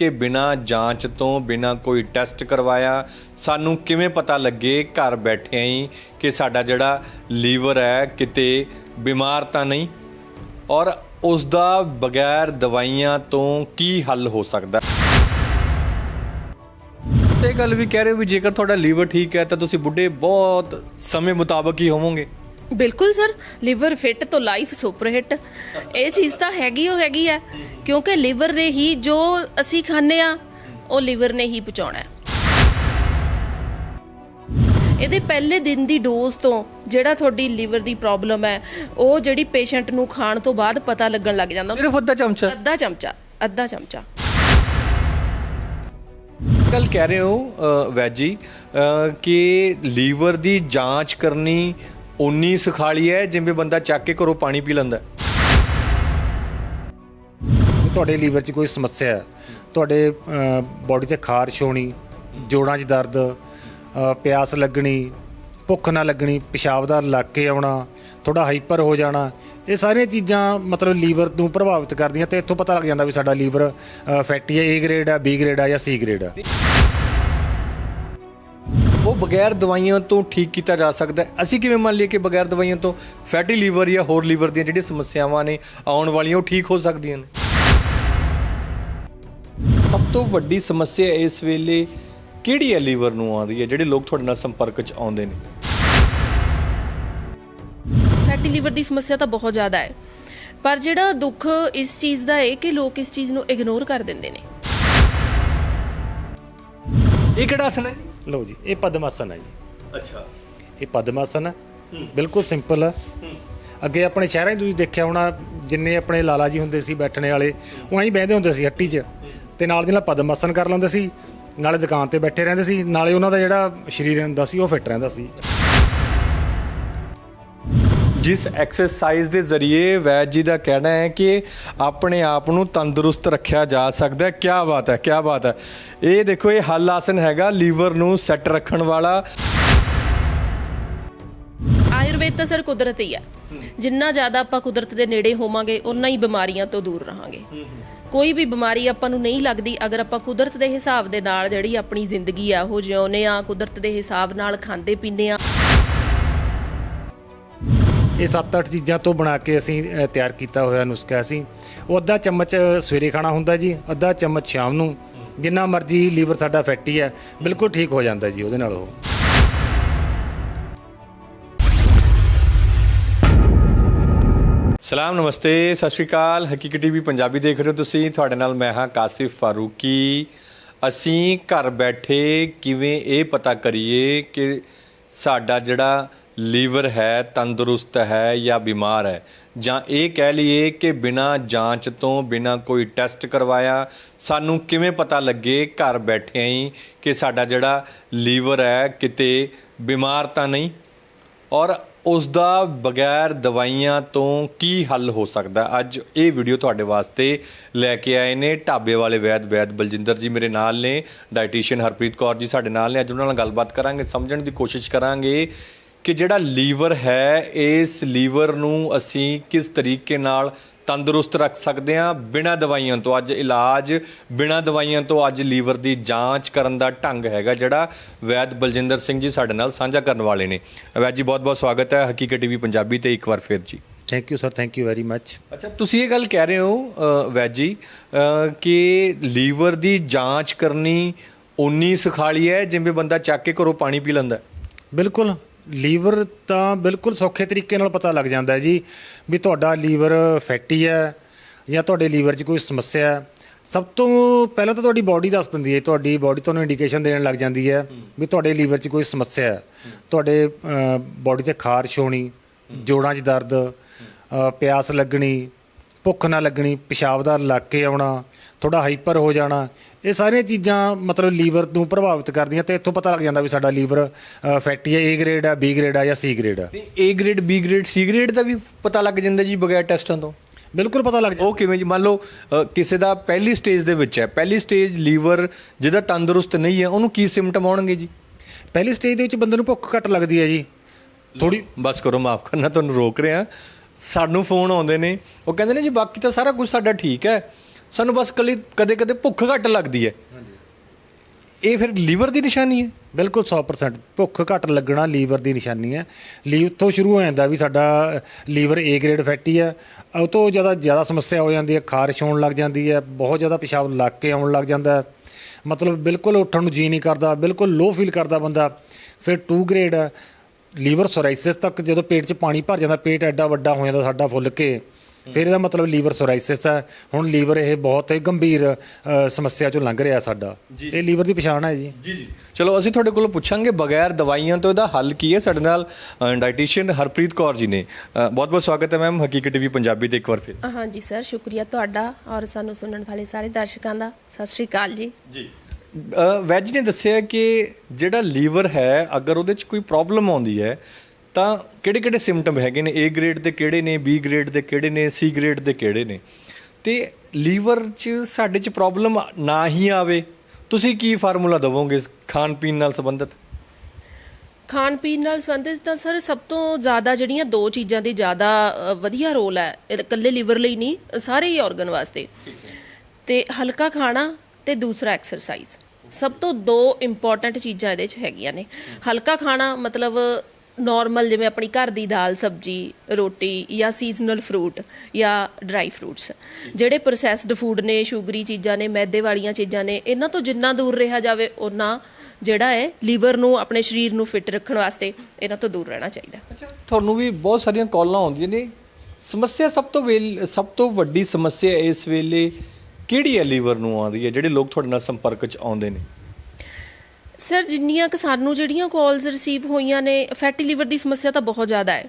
ਕਿ ਬਿਨਾਂ ਜਾਂਚ ਤੋਂ, ਬਿਨਾਂ ਕੋਈ ਟੈਸਟ ਕਰਵਾਇਆ, ਸਾਨੂੰ ਕਿਵੇਂ ਪਤਾ ਲੱਗੇ ਘਰ ਬੈਠਿਆਂ ਹੀ ਕਿ ਸਾਡਾ ਜਿਹੜਾ ਲੀਵਰ ਹੈ, ਕਿਤੇ ਬਿਮਾਰ ਤਾਂ ਨਹੀਂ? ਔਰ ਉਸ ਦਾ ਬਗੈਰ ਦਵਾਈਆਂ ਤੋਂ ਕੀ ਹੱਲ ਹੋ ਸਕਦਾ? ਤੇ ਗੱਲ ਵੀ ਕਹਿ ਰਹੇ ਹੋ ਵੀ ਜੇਕਰ ਤੁਹਾਡਾ ਲੀਵਰ ਠੀਕ ਹੈ, ਤਾਂ ਤੁਸੀਂ ਬੁੱਢੇ ਬਹੁਤ ਸਮੇਂ ਮੁਤਾਬਕ ਹੀ ਹੋਵੋਗੇ। ਬਿਲਕੁਲ ਸਰ ਲਿਵਰ ਫਿਟ ਤੋਂ ਲਾਈਫ ਸੁਪਰ ਹਿੱਟ ਇਹ ਚੀਜ਼ ਤਾਂ ਹੈਗੀ ਉਹ ਹੈਗੀ ਹੈ ਕਿਉਂਕਿ ਲਿਵਰ ਨੇ ਹੀ ਜੋ ਅਸੀਂ ਖਾਂਦੇ ਆ ਉਹ ਲਿਵਰ ਨੇ ਹੀ ਪਹੁੰਚਾਉਣਾ ਹੈ। ਇਹਦੇ ਪਹਿਲੇ ਦਿਨ ਦੀ ਡੋਜ਼ ਤੋਂ ਜਿਹੜਾ ਤੁਹਾਡੀ ਲਿਵਰ ਦੀ ਪ੍ਰੋਬਲਮ ਹੈ ਉਹ ਜਿਹੜੀ ਪੇਸ਼ੈਂਟ ਨੂੰ ਖਾਣ ਤੋਂ ਬਾਅਦ ਪਤਾ ਲੱਗਣ ਲੱਗ ਜਾਂਦਾ। ਸਿਰਫ ਅੱਧਾ ਚਮਚਾ? ਅੱਧਾ ਚਮਚਾ ਅੱਧਾ ਚਮਚਾ। ਕੱਲ ਕਹਿ ਰਹੇ ਹੋ ਅ, ਵੈਦ ਜੀ ਅ, ਕਿ ਲੀਵਰ ਦੀ ਜਾਂਚ ਕਰਨੀ ਉਨੀ ਸੁਖਾਲੀ ਹੈ ਜਿਵੇਂ ਬੰਦਾ ਚੱਕ ਕੇ ਘਰੋਂ ਪਾਣੀ ਪੀ ਲੈਂਦਾ ਤੁਹਾਡੇ ਲੀਵਰ 'ਚ ਕੋਈ ਸਮੱਸਿਆ ਹੈ? ਤੁਹਾਡੇ ਬਾਡੀ ਤੇ ਖਾਰਸ਼ ਹੋਣੀ, ਜੋੜਾਂ 'ਚ ਦਰਦ ਪਿਆਸ ਲੱਗਣੀ, ਭੁੱਖ ਨਾ ਲੱਗਣੀ, ਪਿਸ਼ਾਬ ਦਾ ਲੱਗ ਕੇ ਆਉਣਾ ਥੋੜਾ ਹਾਈਪਰ ਹੋ ਜਾਣਾ, ਇਹ ਸਾਰੀਆਂ ਚੀਜ਼ਾਂ ਮਤਲਬ ਲੀਵਰ ਨੂੰ ਪ੍ਰਭਾਵਿਤ ਕਰਦੀਆਂ ਤੇ ਇੱਥੋਂ ਪਤਾ ਲੱਗ ਜਾਂਦਾ ਵੀ ਸਾਡਾ ਲੀਵਰ ਫੈਟੀ ਹੈ, A ਗ੍ਰੇਡ ਹੈ, B ਗ੍ਰੇਡ ਹੈ ਜਾਂ C ਗ੍ਰੇਡ ਹੈ। ਬਗੈਰ ਦਵਾਈਆਂ ਤੋਂ ਠੀਕ ਕੀਤਾ ਜਾ ਸਕਦਾ ਹੈ। ਅਸੀਂ ਕਿਵੇਂ ਮੰਨ ਲਈਏ ਕਿ ਬਗੈਰ ਦਵਾਈਆਂ ਤੋਂ ਫੈਟੀ ਲੀਵਰ ਜਾਂ ਹੋਰ ਲੀਵਰ ਦੀਆਂ ਜਿਹੜੀਆਂ ਸਮੱਸਿਆਵਾਂ ਨੇ ਆਉਣ ਵਾਲੀਆਂ ਉਹ ਠੀਕ ਹੋ ਸਕਦੀਆਂ ਨੇ? ਸਭ ਤੋਂ ਵੱਡੀ ਸਮੱਸਿਆ ਇਸ ਵੇਲੇ ਕਿਹੜੀ ਹੈ ਲੀਵਰ ਨੂੰ ਆ ਰਹੀ ਹੈ ਜਿਹੜੇ ਲੋਕ ਤੁਹਾਡੇ ਨਾਲ ਸੰਪਰਕ 'ਚ ਆਉਂਦੇ ਨੇ? ਫੈਟੀ ਲਿਵਰ ਦੀ ਸਮੱਸਿਆ ਤਾਂ ਬਹੁਤ ਜ਼ਿਆਦਾ ਹੈ। ਪਰ ਜਿਹੜਾ ਦੁੱਖ ਇਸ ਚੀਜ਼ ਦਾ ਹੈ ਕਿ ਲੋਕ ਇਸ ਚੀਜ਼ ਨੂੰ ਇਗਨੋਰ ਕਰ ਦਿੰਦੇ ਨੇ। ਇਹ ਕਿਹੜਾ ਆਸਨ ਹੈ? ਲਓ ਜੀ ਇਹ ਪਦਮਾਸਨ ਹੈ ਜੀ। ਅੱਛਾ। ਇਹ ਪਦਮਾਸਨ ਹੈ। ਬਿਲਕੁਲ ਸਿੰਪਲ ਹੈ। ਅੱਗੇ ਆਪਣੇ ਸ਼ਹਿਰਾਂ 'ਚ ਤੁਸੀਂ ਦੇਖਿਆ ਹੋਣਾ ਜਿੰਨੇ ਆਪਣੇ ਲਾਲਾ ਜੀ ਹੁੰਦੇ ਸੀ ਬੈਠਣੇ ਵਾਲੇ ਉਹ ਐਂ ਬਹਿੰਦੇ ਹੁੰਦੇ ਸੀ ਹੱਟੀ 'ਚ ਤੇ ਨਾਲ ਦੀ ਨਾਲ ਪਦਮਾਸਨ ਕਰ ਲੈਂਦੇ ਸੀ ਨਾਲੇ ਦੁਕਾਨ ਤੇ ਬੈਠੇ ਰਹਿੰਦੇ ਸੀ ਨਾਲੇ ਉਹਨਾਂ ਦਾ ਜਿਹੜਾ ਸਰੀਰ ਹੁੰਦਾ ਸੀ ਉਹ ਫਿੱਟ ਰਹਿੰਦਾ ਸੀ। ਜਿਸ ਐਕਸਰਸਾਈਜ਼ ਦੇ ਜ਼ਰੀਏ ਵੈਦ ਜੀ ਦਾ ਕਹਿਣਾ ਹੈ ਕਿ ਆਪਣੇ ਆਪ ਨੂੰ ਤੰਦਰੁਸਤ ਰੱਖਿਆ ਜਾ ਸਕਦਾ ਹੈ। ਕੀ ਬਾਤ ਹੈ ਕੀ ਬਾਤ ਹੈ। ਇਹ ਦੇਖੋ, ਇਹ ਹੱਲ ਆਸਨ ਹੈਗਾ ਲੀਵਰ ਨੂੰ ਸੈੱਟ ਰੱਖਣ ਵਾਲਾ। ਆਯੁਰਵੇਦ ਤਾਂ ਸਰ ਕੁਦਰਤੀ ਹੈ ਜਿੰਨਾ ਜ਼ਿਆਦਾ ਆਪਾਂ ਕੁਦਰਤ ਦੇ ਨੇੜੇ ਹੋਵਾਂਗੇ ਉਨਾ ਹੀ ਬਿਮਾਰੀਆਂ ਤੋਂ ਦੂਰ ਰਹਾਂਗੇ। ਕੋਈ ਵੀ ਬਿਮਾਰੀ ਆਪਾਂ ਨੂੰ ਨਹੀਂ ਲੱਗਦੀ ਅਗਰ ਆਪਾਂ ਕੁਦਰਤ ਦੇ ਹਿਸਾਬ ਦੇ ਨਾਲ ਜਿਹੜੀ ਆਪਣੀ ਜ਼ਿੰਦਗੀ ਆ, ਉਹ ਜਿਉਂਦੇ ਆ, ਕੁਦਰਤ ਦੇ ਹਿਸਾਬ ਨਾਲ ਖਾਂਦੇ ਪੀਂਦੇ ਆ। ਇਹ 7-8 ਚੀਜ਼ਾਂ ਤੋਂ ਬਣਾ ਕੇ ਅਸੀਂ ਅ, ਤਿਆਰ ਕੀਤਾ ਹੋਇਆ ਨੁਸਖਾ ਸੀ। ਉਹ ਅੱਧਾ ਚਮਚ ਸਵੇਰੇ ਖਾਣਾ ਹੁੰਦਾ ਜੀ ਅੱਧਾ ਚਮਚ ਸ਼ਾਮ ਨੂੰ। ਜਿੰਨਾ ਮਰਜ਼ੀ ਲੀਵਰ ਸਾਡਾ ਫੈਟੀ ਹੈ ਬਿਲਕੁਲ ਠੀਕ ਹੋ ਜਾਂਦਾ ਜੀ ਉਹਦੇ ਨਾਲ ਉਹ। ਸਲਾਮ ਨਮਸਤੇ ਸਤਿ ਸ਼੍ਰੀ ਅਕਾਲ। ਹਕੀਕਤ ਟੀਵੀ ਪੰਜਾਬੀ ਦੇਖ ਰਹੇ ਹੋ ਤੁਸੀਂ। ਤੁਹਾਡੇ ਨਾਲ ਮੈਂ ਹਾਂ ਕਾਸਿਫ ਫਾਰੂਕੀ। ਅਸੀਂ ਘਰ ਬੈਠੇ ਕਿਵੇਂ ਇਹ ਪਤਾ ਕਰੀਏ ਕਿ ਸਾਡਾ ਜਿਹੜਾ ਲੀਵਰ ਹੈ, ਤੰਦਰੁਸਤ ਹੈ ਜਾਂ ਬਿਮਾਰ ਹੈ? ਜਾਂ ਇਹ ਕਹਿ ਲਈਏ ਕਿ ਬਿਨਾਂ ਜਾਂਚ ਤੋਂ, ਬਿਨਾਂ ਕੋਈ ਟੈਸਟ ਕਰਵਾਇਆ, ਸਾਨੂੰ ਕਿਵੇਂ ਪਤਾ ਲੱਗੇ ਘਰ ਬੈਠਿਆਂ ਹੀ ਕਿ ਸਾਡਾ ਜਿਹੜਾ ਲੀਵਰ ਹੈ, ਕਿਤੇ ਬਿਮਾਰ ਤਾਂ ਨਹੀਂ? ਔਰ ਉਸ ਦਾ ਬਗੈਰ ਦਵਾਈਆਂ ਤੋਂ ਕੀ ਹੱਲ ਹੋ ਸਕਦਾ? ਅੱਜ ਇਹ ਵੀਡੀਓ ਤੁਹਾਡੇ ਵਾਸਤੇ ਲੈ ਕੇ ਆਏ ਨੇ ਢਾਬੇ ਵਾਲੇ ਵੈਦ ਵੈਦ ਬਲਜਿੰਦਰ ਜੀ ਮੇਰੇ ਨਾਲ ਨੇ ਡਾਈਟੀਸ਼ੀਅਨ ਹਰਪ੍ਰੀਤ ਕੌਰ ਜੀ ਸਾਡੇ ਨਾਲ ਨੇ। ਅੱਜ ਉਹਨਾਂ ਨਾਲ ਗੱਲਬਾਤ ਕਰਾਂਗੇ, ਸਮਝਣ ਦੀ ਕੋਸ਼ਿਸ਼ ਕਰਾਂਗੇ ਕਿ ਜਿਹੜਾ ਲੀਵਰ ਹੈ ਇਸ ਲੀਵਰ ਨੂੰ ਅਸੀਂ ਕਿਸ ਤਰੀਕੇ ਨਾਲ ਤੰਦਰੁਸਤ ਰੱਖ ਸਕਦੇ ਹਾਂ ਬਿਨਾਂ ਦਵਾਈਆਂ ਤੋਂ? ਅੱਜ ਇਲਾਜ ਬਿਨਾਂ ਦਵਾਈਆਂ ਤੋਂ ਅੱਜ ਲੀਵਰ ਦੀ ਜਾਂਚ ਕਰਨ ਦਾ ਢੰਗ ਹੈਗਾ ਜਿਹੜਾ ਵੈਦ ਬਲਜਿੰਦਰ ਸਿੰਘ ਜੀ ਸਾਡੇ ਨਾਲ ਸਾਂਝਾ ਕਰਨ ਵਾਲੇ ਨੇ। ਵੈਦ ਜੀ ਬਹੁਤ ਬਹੁਤ ਸਵਾਗਤ ਹੈ ਹਕੀਕਤ ਟੀਵੀ ਪੰਜਾਬੀ ਤੇ ਇੱਕ ਵਾਰ ਫਿਰ ਜੀ। Thank you sir thank you very much ਅੱਛਾ ਤੁਸੀਂ ਇਹ ਗੱਲ ਕਹਿ ਰਹੇ ਹੋ ਵੈਦ ਜੀ ਕਿ ਲੀਵਰ ਦੀ ਜਾਂਚ ਕਰਨੀ ਉਨੀ ਸੁਖਾਲੀ ਹੈ ਜਿਵੇਂ ਬੰਦਾ ਚੱਕ ਕੇ ਘਰੋਂ ਪਾਣੀ ਪੀ ਲੈਂਦਾ। ਬਿਲਕੁਲ। ਲੀਵਰ ਤਾਂ ਬਿਲਕੁਲ ਸੌਖੇ ਤਰੀਕੇ ਨਾਲ ਪਤਾ ਲੱਗ ਜਾਂਦਾ ਹੈ ਜੀ ਵੀ ਤੁਹਾਡਾ ਲੀਵਰ ਫੈਟੀ ਹੈ ਜਾਂ ਤੁਹਾਡੇ ਲੀਵਰ 'ਚ ਕੋਈ ਸਮੱਸਿਆ ਹੈ। ਸਭ ਤੋਂ ਪਹਿਲਾਂ ਤਾਂ ਤੁਹਾਡੀ ਬਾਡੀ ਦੱਸ ਦਿੰਦੀ ਹੈ, ਤੁਹਾਡੀ ਬਾਡੀ ਤੁਹਾਨੂੰ ਇੰਡੀਕੇਸ਼ਨ ਦੇਣ ਲੱਗ ਜਾਂਦੀ ਹੈ ਵੀ ਤੁਹਾਡੇ ਲੀਵਰ 'ਚ ਕੋਈ ਸਮੱਸਿਆ ਹੈ। ਤੁਹਾਡੇ ਬਾਡੀ ਤੇ ਖਾਰਸ਼ ਹੋਣੀ ਜੋੜਾਂ 'ਚ ਦਰਦ ਪਿਆਸ ਲੱਗਣੀ, ਭੁੱਖ ਨਾ ਲੱਗਣੀ, ਪਿਸ਼ਾਬ ਦਾ ਲੱਗ ਕੇ ਆਉਣਾ ਥੋੜਾ ਹਾਈਪਰ ਹੋ ਜਾਣਾ ਇਹ ਸਾਰੀਆਂ ਚੀਜ਼ਾਂ ਮਤਲਬ ਲੀਵਰ ਨੂੰ ਪ੍ਰਭਾਵਿਤ ਕਰਦੀਆਂ ਤੇ ਇੱਥੋਂ ਪਤਾ ਲੱਗ ਜਾਂਦਾ ਵੀ ਸਾਡਾ ਲੀਵਰ ਫੈਟੀ ਹੈ A ਗ੍ਰੇਡ ਹੈ B ਗ੍ਰੇਡ ਹੈ ਜਾਂ C ਗ੍ਰੇਡ ਹੈ। ਤੇ A grade B grade C grade ਦਾ ਵੀ ਪਤਾ ਲੱਗ ਜਾਂਦਾ ਜੀ ਬਗੈਰ ਟੈਸਟਾਂ ਤੋਂ? ਬਿਲਕੁਲ ਪਤਾ ਲੱਗ ਜਾਂਦਾ। ਉਹ ਕਿਵੇਂ ਜੀ? ਮੰਨ ਲਓ ਅ, ਕਿਸੇ ਦਾ ਪਹਿਲੀ ਸਟੇਜ ਦੇ ਵਿੱਚ ਹੈ ਪਹਿਲੀ ਸਟੇਜ ਲੀਵਰ ਜਿਹਦਾ ਤੰਦਰੁਸਤ ਨਹੀਂ ਹੈ ਉਹਨੂੰ ਕੀ ਸਿੰਪਟਮ ਆਉਣਗੇ ਜੀ? ਪਹਿਲੀ ਸਟੇਜ ਦੇ ਵਿੱਚ ਬੰਦੇ ਨੂੰ ਭੁੱਖ ਘੱਟ ਲੱਗਦੀ ਹੈ ਜੀ। ਥੋੜੀ ਬਸ ਕਰੋ ਮਾਫ ਕਰਨਾ ਤੁਹਾਨੂੰ ਰੋਕ ਰਿਹਾ। ਸਾਨੂੰ ਫੋਨ ਆਉਂਦੇ ਨੇ ਉਹ ਕਹਿੰਦੇ ਨੇ ਜੀ ਬਾਕੀ ਤਾਂ ਸਾਰਾ ਕੁਝ ਸਾਡਾ ਠੀਕ ਹੈ। ਸਾਨੂੰ ਬਸ ਕਲੀ ਕਦੇ ਕਦੇ ਭੁੱਖ ਘੱਟ ਲੱਗਦੀ ਹੈ। ਇਹ ਫਿਰ ਲੀਵਰ ਦੀ ਨਿਸ਼ਾਨੀ ਹੈ। ਬਿਲਕੁਲ 100% ਭੁੱਖ ਘੱਟ ਲੱਗਣਾ ਲੀਵਰ ਦੀ ਨਿਸ਼ਾਨੀ ਹੈ। ਲੀਵ ਤੋਂ ਸ਼ੁਰੂ ਹੋ ਜਾਂਦਾ ਵੀ ਸਾਡਾ ਲੀਵਰ ਏ ਗ੍ਰੇਡ ਫੈਟੀ ਹੈ। ਉਹ ਤੋਂ ਜ਼ਿਆਦਾ ਜ਼ਿਆਦਾ ਸਮੱਸਿਆ ਹੋ ਜਾਂਦੀ ਹੈ, ਖਾਰਸ਼ ਹੋਣ ਲੱਗ ਜਾਂਦੀ ਹੈ, ਬਹੁਤ ਜ਼ਿਆਦਾ ਪਿਸ਼ਾਬ ਲੱਗ ਕੇ ਆਉਣ ਲੱਗ ਜਾਂਦਾ ਹੈ। ਮਤਲਬ ਬਿਲਕੁਲ ਉੱਠਣ ਨੂੰ ਜੀ ਨਹੀਂ ਕਰਦਾ, ਬਿਲਕੁਲ ਲੋ ਫੀਲ ਕਰਦਾ ਬੰਦਾ। ਫਿਰ 2 ਗ੍ਰੇਡ, ਲੀਵਰ ਸੋਰਾਇਸਿਸ ਤੱਕ ਜਦੋਂ ਪੇਟ 'ਚ ਪਾਣੀ ਭਰ ਜਾਂਦਾ, ਪੇਟ ਐਡਾ ਵੱਡਾ ਹੋ ਜਾਂਦਾ ਸਾਡਾ ਫੁੱਲ ਕੇ। ਫਿਰ ਇਹਦਾ ਮਤਲਬ ਲੀਵਰ ਸੋਰਾਇਸਿਸ ਹੈ। ਹੁਣ ਲੀਵਰ ਇਹ ਬਹੁਤ ਹੀ ਗੰਭੀਰ ਅ, ਸਮੱਸਿਆ ਚੋਂ ਲੰਘ ਰਿਹਾ ਸਾਡਾ। ਇਹ ਲੀਵਰ ਦੀ ਪਛਾਣ ਹੈ ਜੀ। ਜੀ ਜੀ। ਚਲੋ ਅਸੀਂ ਤੁਹਾਡੇ ਕੋਲੋਂ ਪੁੱਛਾਂਗੇ ਬਗੈਰ ਦਵਾਈਆਂ ਤੋਂ ਇਹਦਾ ਹੱਲ ਕੀ ਹੈ? ਸਾਡੇ ਨਾਲ ਡਾਈਟੀਸ਼ੀਅਨ ਹਰਪ੍ਰੀਤ ਕੌਰ ਜੀ ਨੇ। ਬਹੁਤ ਬਹੁਤ ਸਵਾਗਤ ਹੈ ਮੈਮ ਹਕੀਕਤ ਟੀਵੀ ਪੰਜਾਬੀ ਦੇ ਇੱਕ ਵਾਰ ਫਿਰ। ਹਾਂਜੀ ਸਰ ਸ਼ੁਕਰੀਆ ਤੁਹਾਡਾ ਔਰ ਸਾਨੂੰ ਸੁਣਨ ਵਾਲੇ ਸਾਰੇ ਦਰਸ਼ਕਾਂ ਦਾ। ਸਤਿ ਸ਼੍ਰੀ ਅਕਾਲ ਜੀ। ਜੀ। ਵੈਜ ਨੇ ਦੱਸਿਆ ਕਿ ਜਿਹੜਾ ਲੀਵਰ ਹੈ ਅਗਰ ਉਹਦੇ 'ਚ ਕੋਈ ਪ੍ਰੋਬਲਮ ਆਉਂਦੀ ਹੈ ਤਾਂ ਕਿਹੜੇ ਕਿਹੜੇ ਸਿੰਪਟਮ ਹੈਗੇ ਨੇ? A ਗ੍ਰੇਡ ਦੇ ਕਿਹੜੇ ਨੇ? B ਗ੍ਰੇਡ ਦੇ ਕਿਹੜੇ ਨੇ? C ਗ੍ਰੇਡ ਦੇ ਕਿਹੜੇ ਨੇ? ਤੇ ਲੀਵਰ 'ਚ ਸਾਡੇ 'ਚ ਪ੍ਰੋਬਲਮ ਨਾ ਹੀ ਆਵੇ, ਤੁਸੀਂ ਕੀ ਫਾਰਮੂਲਾ ਦਵੋਗੇ ਖਾਣ ਪੀਣ ਨਾਲ ਸੰਬੰਧਿਤ? ਖਾਣ ਪੀਣ ਨਾਲ ਸੰਬੰਧਿਤ ਤਾਂ ਸਰ ਸਭ ਤੋਂ ਜ਼ਿਆਦਾ ਜਿਹੜੀਆਂ ਦੋ ਚੀਜ਼ਾਂ ਦੀ ਜ਼ਿਆਦਾ ਵਧੀਆ ਰੋਲ ਹੈ ਇਕੱਲੇ ਲੀਵਰ ਲਈ ਨਹੀਂ, ਸਾਰੇ ਹੀ ਆਰਗਨ ਵਾਸਤੇ। ਤੇ ਹਲਕਾ ਖਾਣਾ ਤੇ ਦੂਸਰਾ ਐਕਸਰਸਾਈਜ਼ ਸਭ ਤੋਂ ਦੋ ਇੰਪੋਰਟੈਂਟ ਚੀਜ਼ਾਂ ਇਹਦੇ 'ਚ ਹੈਗੀਆਂ ਨੇ। ਹਲਕਾ ਖਾਣਾ ਮਤਲਬ ਨਾਰਮਲ ਜਿਵੇਂ ਆਪਣੀ ਘਰ ਦੀ ਦਾਲ, ਸਬਜੀ, ਰੋਟੀ ਜਾਂ ਸੀਜ਼ਨਲ ਫਰੂਟ ਜਾਂ ਡਰਾਈ ਫਰੂਟਸ ਜਿਹੜੇ ਪ੍ਰੋਸੈਸਡ ਫੂਡ ਨੇ ਸ਼ੂਗਰੀ ਚੀਜ਼ਾਂ ਨੇ, ਮੈਦੇ ਵਾਲੀਆਂ ਚੀਜ਼ਾਂ ਨੇ, ਇਹਨਾਂ ਤੋਂ ਜਿੰਨਾ ਦੂਰ ਰਿਹਾ ਜਾਵੇ ਉਹਨਾਂ ਜਿਹੜਾ ਹੈ ਲੀਵਰ ਨੂੰ, ਆਪਣੇ ਸਰੀਰ ਨੂੰ ਫਿੱਟ ਰੱਖਣ ਵਾਸਤੇ ਇਹਨਾਂ ਤੋਂ ਦੂਰ ਰਹਿਣਾ ਚਾਹੀਦਾ। ਤੁਹਾਨੂੰ ਵੀ ਬਹੁਤ ਸਾਰੀਆਂ ਕਾਲਾਂ ਆਉਂਦੀਆਂ ਨੇ। ਸਮੱਸਿਆ ਸਭ ਤੋਂ ਵੇਲ, ਸਭ ਤੋਂ ਵੱਡੀ ਸਮੱਸਿਆ ਇਸ ਵੇਲੇ ਕਿਹੜੀ ਹੈ ਲੀਵਰ ਨੂੰ ਆ ਰਹੀ ਹੈ, ਜਿਹੜੇ ਲੋਕ ਤੁਹਾਡੇ ਨਾਲ ਸੰਪਰਕ 'ਚ ਆਉਂਦੇ ਨੇ? ਸਰ ਜਿੰਨੀਆਂ ਕਿ ਸਾਨੂੰ ਜਿਹੜੀਆਂ ਕਾਲਸ ਰਿਸੀਵ ਹੋਈਆਂ ਨੇ ਫੈਟੀ ਲੀਵਰ ਦੀ ਸਮੱਸਿਆ ਤਾਂ ਬਹੁਤ ਜ਼ਿਆਦਾ ਹੈ।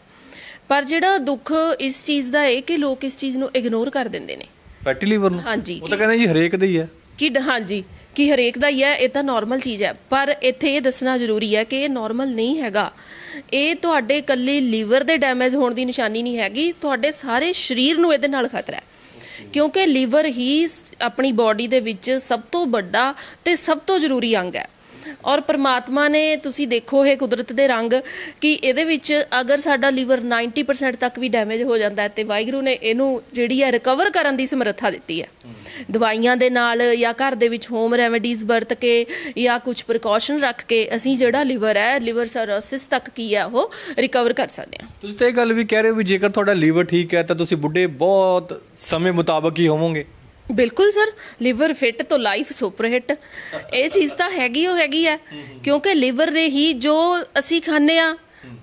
ਪਰ ਜਿਹੜਾ ਦੁੱਖ ਇਸ ਚੀਜ਼ ਦਾ ਹੈ ਕਿ ਲੋਕ ਇਸ ਚੀਜ਼ ਨੂੰ ਇਗਨੋਰ ਕਰ ਦਿੰਦੇ ਨੇ। ਫੈਟੀ ਲੀਵਰ ਨੂੰ? ਹਾਂਜੀ। ਉਹ ਤਾਂ ਕਹਿੰਦੇ ਜੀ ਹਰੇਕ ਦਾ ਹੀ ਹੈ। ਕਿ ਹਾਂਜੀ। ਕਿ ਹਰੇਕ ਦਾ ਹੀ ਹੈ ਇਹ ਤਾਂ ਨਾਰਮਲ ਚੀਜ਼ ਹੈ। ਪਰ ਇੱਥੇ ਇਹ ਦੱਸਣਾ ਜ਼ਰੂਰੀ ਹੈ ਕਿ ਇਹ ਨਾਰਮਲ ਨਹੀਂ ਹੈਗਾ। ਇਹ ਤੁਹਾਡੇ ਇਕੱਲੇ ਲੀਵਰ ਦੇ ਡੈਮੇਜ ਹੋਣ ਦੀ ਨਿਸ਼ਾਨੀ ਨਹੀਂ ਹੈਗੀ। ਤੁਹਾਡੇ ਸਾਰੇ ਸਰੀਰ ਨੂੰ ਇਹਦੇ ਨਾਲ ਖਤਰਾ ਹੈ। ਕਿਉਂਕਿ ਲੀਵਰ ਹੀ ਆਪਣੀ ਬਾਡੀ ਦੇ ਵਿੱਚ ਸਭ ਤੋਂ ਵੱਡਾ ਤੇ ਸਭ ਤੋਂ ਜ਼ਰੂਰੀ ਅੰਗ ਹੈ। ਔਰ ਪ੍ਰਮਾਤਮਾ ਨੇ ਤੁਸੀਂ ਦੇਖੋ ਇਹ ਕੁਦਰਤ ਦੇ ਰੰਗ ਕਿ ਇਹਦੇ ਵਿੱਚ ਅਗਰ ਸਾਡਾ ਲੀਵਰ 90% ਤੱਕ ਵੀ ਡੈਮੇਜ ਹੋ ਜਾਂਦਾ ਹੈ ਤੇ ਵਾਹਿਗੁਰੂ ਨੇ ਇਹਨੂੰ ਜਿਹੜੀ ਹੈ ਰਿਕਵਰ ਕਰਨ ਦੀ ਸਮਰੱਥਾ ਦਿੱਤੀ ਹੈ। ਦਵਾਈਆਂ ਦੇ ਨਾਲ ਜਾਂ ਘਰ ਦੇ ਵਿੱਚ ਹੋਮ ਰੈਮੇਡੀਜ਼ ਵਰਤ ਕੇ ਜਾਂ ਕੁਝ ਪ੍ਰੀਕਾਸ਼ਨ ਰੱਖ ਕੇ ਅਸੀਂ ਜਿਹੜਾ ਲੀਵਰ ਹੈ, ਲਿਵਰ ਸਰੋਸਿਸ ਤੱਕ ਕੀ ਹੈ ਉਹ ਰਿਕਵਰ ਕਰ ਸਕਦੇ ਹਾਂ। ਤੁਸੀਂ ਤਾਂ ਇਹ ਗੱਲ ਵੀ ਕਹਿ ਰਹੇ ਹੋ ਵੀ ਜੇਕਰ ਤੁਹਾਡਾ ਲੀਵਰ ਠੀਕ ਹੈ ਤਾਂ ਤੁਸੀਂ ਬੁੱਢੇ ਬਹੁਤ ਸਮੇਂ ਮੁਤਾਬਕ ਹੀ ਹੋਵੋਗੇ। ਬਿਲਕੁਲ ਸਰ ਲਿਵਰ ਫਿਟ ਤੋਂ ਲਾਈਫ ਸੁਪਰ ਹਿੱਟ ਇਹ ਚੀਜ਼ ਤਾਂ ਹੈਗੀ ਉਹ ਹੈਗੀ ਆ। ਕਿਉਂਕਿ ਲਿਵਰ ਨੇ ਹੀ ਜੋ ਅਸੀਂ ਖਾਂਦੇ ਆ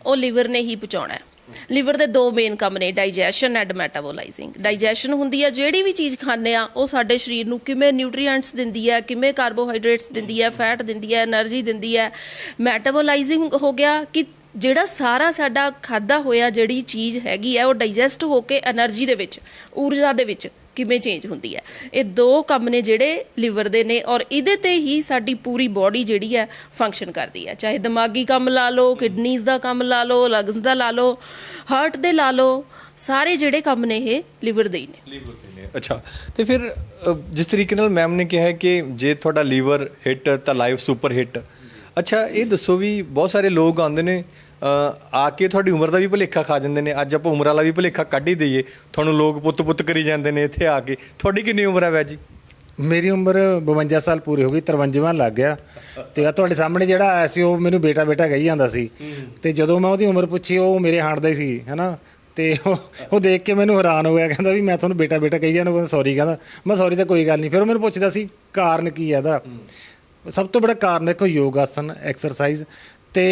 ਉਹ ਲਿਵਰ ਨੇ ਹੀ ਪਹੁੰਚਾਉਣਾ ਹੈ। ਲਿਵਰ ਦੇ ਦੋ ਮੇਨ ਕੰਮ ਨੇ ਡਾਈਜੈਸ਼ਨ ਐਂਡ ਮੈਟਾਬੋਲਾਈਜ਼ਿੰਗ ਡਾਈਜੈਸ਼ਨ ਹੁੰਦੀ ਆ ਜਿਹੜੀ ਵੀ ਚੀਜ਼ ਖਾਂਦੇ ਆ ਉਹ ਸਾਡੇ ਸਰੀਰ ਨੂੰ ਕਿਵੇਂ ਨਿਊਟ੍ਰੀਐਂਟਸ ਦਿੰਦੀ ਆ ਕਿਵੇਂ ਕਾਰਬੋਹਾਈਡਰੇਟਸ ਦਿੰਦੀ ਆ ਫੈਟ ਦਿੰਦੀ ਆ એનર્ਜੀ ਦਿੰਦੀ ਆ। ਮੈਟਾਬੋਲਾਈਜ਼ਿੰਗ ਹੋ ਗਿਆ ਕਿ ਜਿਹੜਾ ਸਾਰਾ ਸਾਡਾ ਖਾਦਾ ਹੋਇਆ ਜਿਹੜੀ ਚੀਜ਼ ਹੈਗੀ ਆ ਉਹ ਡਾਈਜੈਸਟ ਹੋ ਕੇ એનર્ਜੀ ਦੇ ਵਿੱਚ ਊਰਜਾ ਦੇ ਵਿੱਚ ਕਿਵੇਂ ਚੇਂਜ ਹੁੰਦੀ ਹੈ। ਇਹ ਦੋ ਕੰਮ ਨੇ ਜਿਹੜੇ ਲਿਵਰ ਦੇ ਨੇ ਔਰ ਇਹਦੇ ਤੇ ਹੀ ਸਾਡੀ ਪੂਰੀ ਬਾਡੀ ਜਿਹੜੀ ਹੈ ਫੰਕਸ਼ਨ ਕਰਦੀ ਹੈ। ਚਾਹੇ ਦਿਮਾਗੀ ਕੰਮ ਲਾ ਲਓ ਕਿਡਨੀਜ਼ ਦਾ ਕੰਮ ਲਾ ਲਓ ਲੰਗਸ ਦਾ ਲਾ ਲਓ ਹਾਰਟ ਦੇ ਲਾ ਲਓ, ਸਾਰੇ ਜਿਹੜੇ ਕੰਮ ਨੇ ਇਹ ਲਿਵਰ ਦੇ ਹੀ ਨੇ। ਲੀਵਰ ਦੇ ਨੇ, ਅੱਛਾ। ਤੇ ਫਿਰ ਜਿਸ ਤਰੀਕੇ ਨਾਲ ਮੈਮ ਨੇ ਕਿਹਾ ਹੈ ਕਿ ਜੇ ਤੁਹਾਡਾ ਲੀਵਰ ਹਿੱਟ ਤਾਂ ਲਾਈਫ ਸੁਪਰ ਹਿੱਟ ਅੱਛਾ, ਇਹ ਦੱਸੋ ਵੀ ਬਹੁਤ ਸਾਰੇ ਲੋਕ ਆਉਂਦੇ ਨੇ ਆ ਕੇ ਤੁਹਾਡੀ ਉਮਰ ਦਾ ਵੀ ਭੁਲੇਖਾ ਖਾ ਜਾਂਦੇ ਨੇ। ਅੱਜ ਆਪਾਂ ਉਮਰ ਵਾਲਾ ਵੀ ਭੁਲੇਖਾ ਕੱਢ ਹੀ ਦਈਏ। ਤੁਹਾਨੂੰ ਲੋਕ ਪੁੱਤ ਪੁੱਤ ਕਰੀ ਜਾਂਦੇ ਨੇ ਇੱਥੇ ਆ ਕੇ। ਤੁਹਾਡੀ ਕਿੰਨੀ ਉਮਰ ਹੈ ਵੈਜੀ ਮੇਰੀ ਉਮਰ 52 ਸਾਲ ਪੂਰੀ ਹੋ ਗਈ 53ਵਾਂ ਲੱਗ ਗਿਆ। ਤੇ ਆ ਤੁਹਾਡੇ ਸਾਹਮਣੇ ਜਿਹੜਾ ਆਇਆ ਸੀ, ਉਹ ਮੈਨੂੰ ਬੇਟਾ ਬੇਟਾ ਕਹੀ ਜਾਂਦਾ ਸੀ। ਤੇ ਜਦੋਂ ਮੈਂ ਉਹਦੀ ਉਮਰ ਪੁੱਛੀ, ਉਹ ਮੇਰੇ ਹਾਣ ਦਾ ਹੀ ਸੀ, ਹੈਨਾ? ਤੇ ਉਹ ਉਹ ਦੇਖ ਕੇ ਮੈਨੂੰ ਹੈਰਾਨ ਹੋ ਗਿਆ, ਕਹਿੰਦਾ ਵੀ ਮੈਂ ਤੁਹਾਨੂੰ ਬੇਟਾ ਬੇਟਾ ਕਹੀ ਜਾਂਦਾ ਸੌਰੀ ਕਹਿੰਦਾ। ਮੈਂ ਸੌਰੀ ਤਾਂ ਕੋਈ ਗੱਲ ਨਹੀਂ। ਫਿਰ ਉਹ ਮੈਨੂੰ ਪੁੱਛਦਾ ਸੀ, ਕਾਰਨ ਕੀ ਹੈ ਇਹਦਾ? ਸਭ ਤੋਂ ਬੜਾ ਕਾਰਨ ਦੇਖੋ ਯੋਗ ਆਸਨ ਐਕਸਰਸਾਈਜ਼ ਤੇ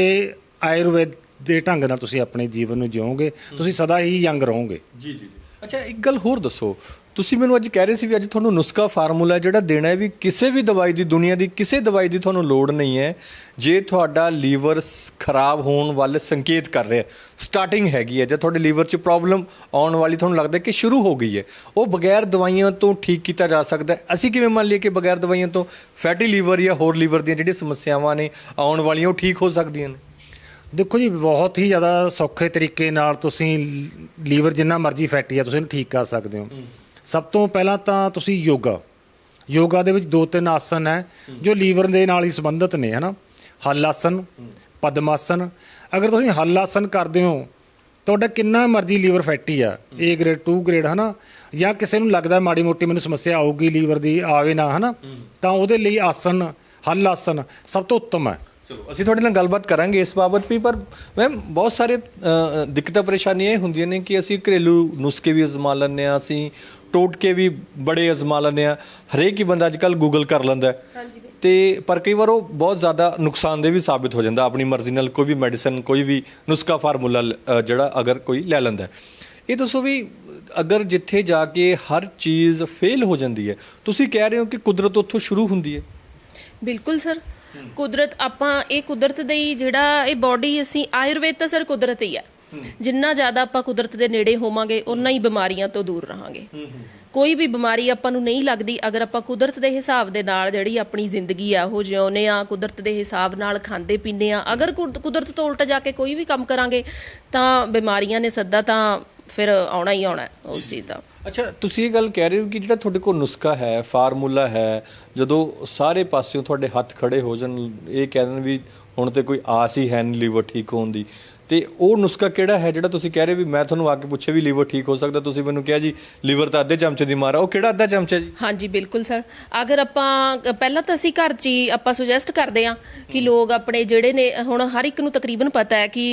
ਆਯੁਰਵੇਦ ਦੇ ਢੰਗ ਨਾਲ ਤੁਸੀਂ ਆਪਣੇ ਜੀਵਨ ਨੂੰ ਜਿਓਗੇ ਤੁਸੀਂ ਸਦਾ ਹੀ ਯੰਗ ਰਹੋਗੇ। ਜੀ ਜੀ ਅੱਛਾ, ਇੱਕ ਗੱਲ ਹੋਰ ਦੱਸੋ। ਤੁਸੀਂ ਮੈਨੂੰ ਅੱਜ ਕਹਿ ਰਹੇ ਸੀ ਵੀ ਅੱਜ ਤੁਹਾਨੂੰ ਨੁਸਖਾ ਫਾਰਮੂਲਾ ਜਿਹੜਾ ਦੇਣਾ ਹੈ ਵੀ ਕਿਸੇ ਵੀ ਦਵਾਈ ਦੀ ਦੁਨੀਆ ਦੀ ਕਿਸੇ ਦਵਾਈ ਦੀ ਤੁਹਾਨੂੰ ਲੋੜ ਨਹੀਂ ਹੈ, ਜੇ ਤੁਹਾਡਾ ਲੀਵਰ ਸ- ਖਰਾਬ ਹੋਣ ਵੱਲ ਸੰਕੇਤ ਕਰ ਰਿਹਾ ਸਟਾਰਟਿੰਗ ਹੈਗੀ ਹੈ, ਜਾਂ ਤੁਹਾਡੇ ਲੀਵਰ 'ਚ ਪ੍ਰੋਬਲਮ ਆਉਣ ਵਾਲੀ ਤੁਹਾਨੂੰ ਲੱਗਦਾ ਕਿ ਸ਼ੁਰੂ ਹੋ ਗਈ ਹੈ, ਉਹ ਬਗੈਰ ਦਵਾਈਆਂ ਤੋਂ ਠੀਕ ਕੀਤਾ ਜਾ ਸਕਦਾ ਹੈ। ਅਸੀਂ ਕਿਵੇਂ ਮੰਨ ਲਈਏ ਕਿ ਬਗੈਰ ਦਵਾਈਆਂ ਤੋਂ ਫੈਟੀ ਲੀਵਰ ਜਾਂ ਹੋਰ ਲੀਵਰ ਦੀਆਂ ਜਿਹੜੀਆਂ ਸਮੱਸਿਆਵਾਂ ਨੇ ਆਉਣ ਵਾਲੀਆਂ, ਉਹ ਠੀਕ ਹੋ ਸਕਦੀਆਂ ਨੇ? ਦੇਖੋ ਜੀ ਬਹੁਤ ਹੀ ਜ਼ਿਆਦਾ ਸੌਖੇ ਤਰੀਕੇ ਨਾਲ ਤੁਸੀਂ ਲੀਵਰ ਜਿੰਨਾ ਮਰਜ਼ੀ ਫੈਟੀ ਆ ਤੁਸੀਂ ਇਹਨੂੰ ਠੀਕ ਕਰ ਸਕਦੇ ਹੋ। ਸਭ ਤੋਂ ਪਹਿਲਾਂ ਤਾਂ ਤੁਸੀਂ ਯੋਗਾ। ਯੋਗਾ ਦੇ ਵਿੱਚ ਦੋ ਤਿੰਨ ਆਸਨ ਹੈ ਜੋ ਲੀਵਰ ਦੇ ਨਾਲ ਹੀ ਸੰਬੰਧਿਤ ਨੇ ਹਨਾ? ਹਲ ਆਸਨ ਪਦਮ ਆਸਨ। ਅਗਰ ਤੁਸੀਂ ਹਲ ਆਸਨ ਕਰਦੇ ਹੋ ਤੁਹਾਡਾ ਕਿੰਨਾ ਮਰਜ਼ੀ ਲੀਵਰ ਫੈਟੀ ਆ A ਗ੍ਰੇਡ 2 ਗ੍ਰੇਡ ਹਨਾ? ਜਾਂ ਕਿਸੇ ਨੂੰ ਲੱਗਦਾ ਮਾੜੀ ਮੋਟੀ ਮੈਨੂੰ ਸਮੱਸਿਆ ਆਊਗੀ ਲੀਵਰ ਦੀ ਆਵੇ ਨਾ ਹਨਾ? ਤਾਂ ਉਹਦੇ ਲਈ ਆਸਨ ਹੱਲ ਆਸਨ ਸਭ ਤੋਂ ਉੱਤਮ ਹੈ। ਚਲੋ ਅਸੀਂ ਤੁਹਾਡੇ ਨਾਲ ਗੱਲਬਾਤ ਕਰਾਂਗੇ ਇਸ ਬਾਬਤ ਵੀ ਪਰ ਮੈਮ ਬਹੁਤ ਸਾਰੇ ਦਿੱਕਤਾਂ ਪਰੇਸ਼ਾਨੀਆਂ ਇਹ ਹੁੰਦੀਆਂ ਨੇ ਕਿ ਅਸੀਂ ਘਰੇਲੂ ਨੁਸਖੇ ਵੀ ਅਜ਼ਮਾ ਲੈਂਦੇ ਆ ਅਸੀਂ ਟੋਟਕੇ ਵੀ ਬੜੇ ਅਜ਼ਮਾ ਲੈਂਦੇ ਆ ਹਰੇਕ ਹੀ ਬੰਦਾ ਅੱਜ ਕੱਲ ਗੂਗਲ ਕਰ ਲੈਂਦਾ ਤੇ ਪਰ ਕਈ ਵਾਰ ਉਹ ਬਹੁਤ ਜ਼ਿਆਦਾ ਨੁਕਸਾਨਦੇਹ ਵੀ ਸਾਬਿਤ ਹੋ ਜਾਂਦਾ ਆਪਣੀ ਮਰਜ਼ੀ ਨਾਲ ਕੋਈ ਵੀ ਮੈਡੀਸਨ ਕੋਈ ਵੀ ਨੁਸਖਾ ਫਾਰਮੂਲਾ ਜਿਹੜਾ ਅਗਰ ਕੋਈ ਲੈ ਲੈਂਦਾ। ਇਹ ਦੱਸੋ ਵੀ ਅਗਰ ਜਿੱਥੇ ਜਾ ਕੇ ਹਰ ਚੀਜ਼ ਫੇਲ ਹੋ ਜਾਂਦੀ ਹੈ ਤੁਸੀਂ ਕਹਿ ਰਹੇ ਹੋ ਕਿ ਕੁਦਰਤ ਉੱਥੋਂ ਸ਼ੁਰੂ ਹੁੰਦੀ ਹੈ? ਬਿਲਕੁਲ ਸਰ। ਕੁਦਰਤ ਆਪਾਂ ਇਹ ਕੁਦਰਤ ਦੇ ਹੀ ਜਿਹੜਾ ਇਹ ਬਾਡੀ ਅਸੀਂ ਆਯੁਰਵੇਦ ਤਾਂ ਸਰ ਕੁਦਰਤ ਹੀ ਹੈ। ਜਿੰਨਾ ਜ਼ਿਆਦਾ ਆਪਾਂ ਕੁਦਰਤ ਦੇ ਨੇੜੇ ਹੋਵਾਂਗੇ ਉਨਾ ਹੀ ਬਿਮਾਰੀਆਂ ਤੋਂ ਦੂਰ ਰਹਾਂਗੇ। ਕੋਈ ਵੀ ਬਿਮਾਰੀ ਆਪਾਂ ਨੂੰ ਨਹੀਂ ਲੱਗਦੀ ਅਗਰ ਆਪਾਂ ਕੁਦਰਤ ਦੇ ਹਿਸਾਬ ਦੇ ਨਾਲ ਜਿਹੜੀ ਆਪਣੀ ਜ਼ਿੰਦਗੀ ਆ ਉਹ ਜਿਉਨੇ ਆ ਕੁਦਰਤ ਦੇ ਹਿਸਾਬ ਨਾਲ ਖਾਂਦੇ ਪੀਂਦੇ ਆ ਅਗਰ ਕੁਦ- ਕੁਦਰਤ ਤੋਂ ਉਲਟ ਜਾ ਕੇ ਕੋਈ ਵੀ ਕੰਮ ਕਰਾਂਗੇ ਤਾਂ ਬਿਮਾਰੀਆਂ ਨੇ ਸੱਦਾ ਤਾਂ ਫਿਰ ਆਉਣਾ ਹੀ ਆਉਣਾ ਉਸ ਚੀਜ਼ ਦਾ। ਅੱਛਾ ਤੁਸੀਂ ਇਹ ਗੱਲ ਕਹਿ ਰਹੇ ਹੋ ਕਿ ਜਿਹੜਾ ਤੁਹਾਡੇ ਕੋਲ ਨੁਸਖਾ ਹੈ ਫਾਰਮੂਲਾ ਹੈ ਜਦੋਂ ਸਾਰੇ ਪਾਸਿਓਂ ਤੁਹਾਡੇ ਹੱਥ ਖੜੇ ਹੋ ਜਾਣ ਇਹ ਕਹਿ ਦੇਣ ਵੀ ਹੁਣ ਤੇ ਕੋਈ ਆਸ ਹੀ ਹੈ ਨਹੀਂ ਲੀਵਰ ਠੀਕ ਹੋਣ ਦੀ। ਤੇ ਉਹ ਨੁਸਖਾ ਕਿਹੜਾ ਹੈ ਜਿਹੜਾ ਤੁਸੀਂ ਕਹਿ ਰਹੇ ਵੀ ਮੈਂ ਤੁਹਾਨੂੰ ਆ ਕੇ ਪੁੱਛਿਆ ਵੀ ਲੀਵਰ ਠੀਕ ਹੋ ਸਕਦਾ? ਤੁਸੀਂ ਮੈਨੂੰ ਕਿਹਾ ਜੀ ਲੀਵਰ ਤਾਂ ਅੱਧੇ ਚਮਚੇ ਦੀ ਮਾਰ ਉਹ ਕਿਹੜਾ ਅੱਧਾ ਚਮਚਾ ਜੀ? ਹਾਂਜੀ ਬਿਲਕੁਲ ਸਰ। ਅਗਰ ਆਪਾਂ ਪਹਿਲਾਂ ਤਾਂ ਅਸੀਂ ਘਰ 'ਚ ਹੀ ਆਪਾਂ ਸੁਜੈਸਟ ਕਰਦੇ ਆ ਕਿ ਲੋਕ ਆਪਣੇ ਜਿਹੜੇ ਨੇ ਹੁਣ ਹਰ ਇੱਕ ਨੂੰ ਤਕਰੀਬਨ ਪਤਾ ਹੈ ਕਿ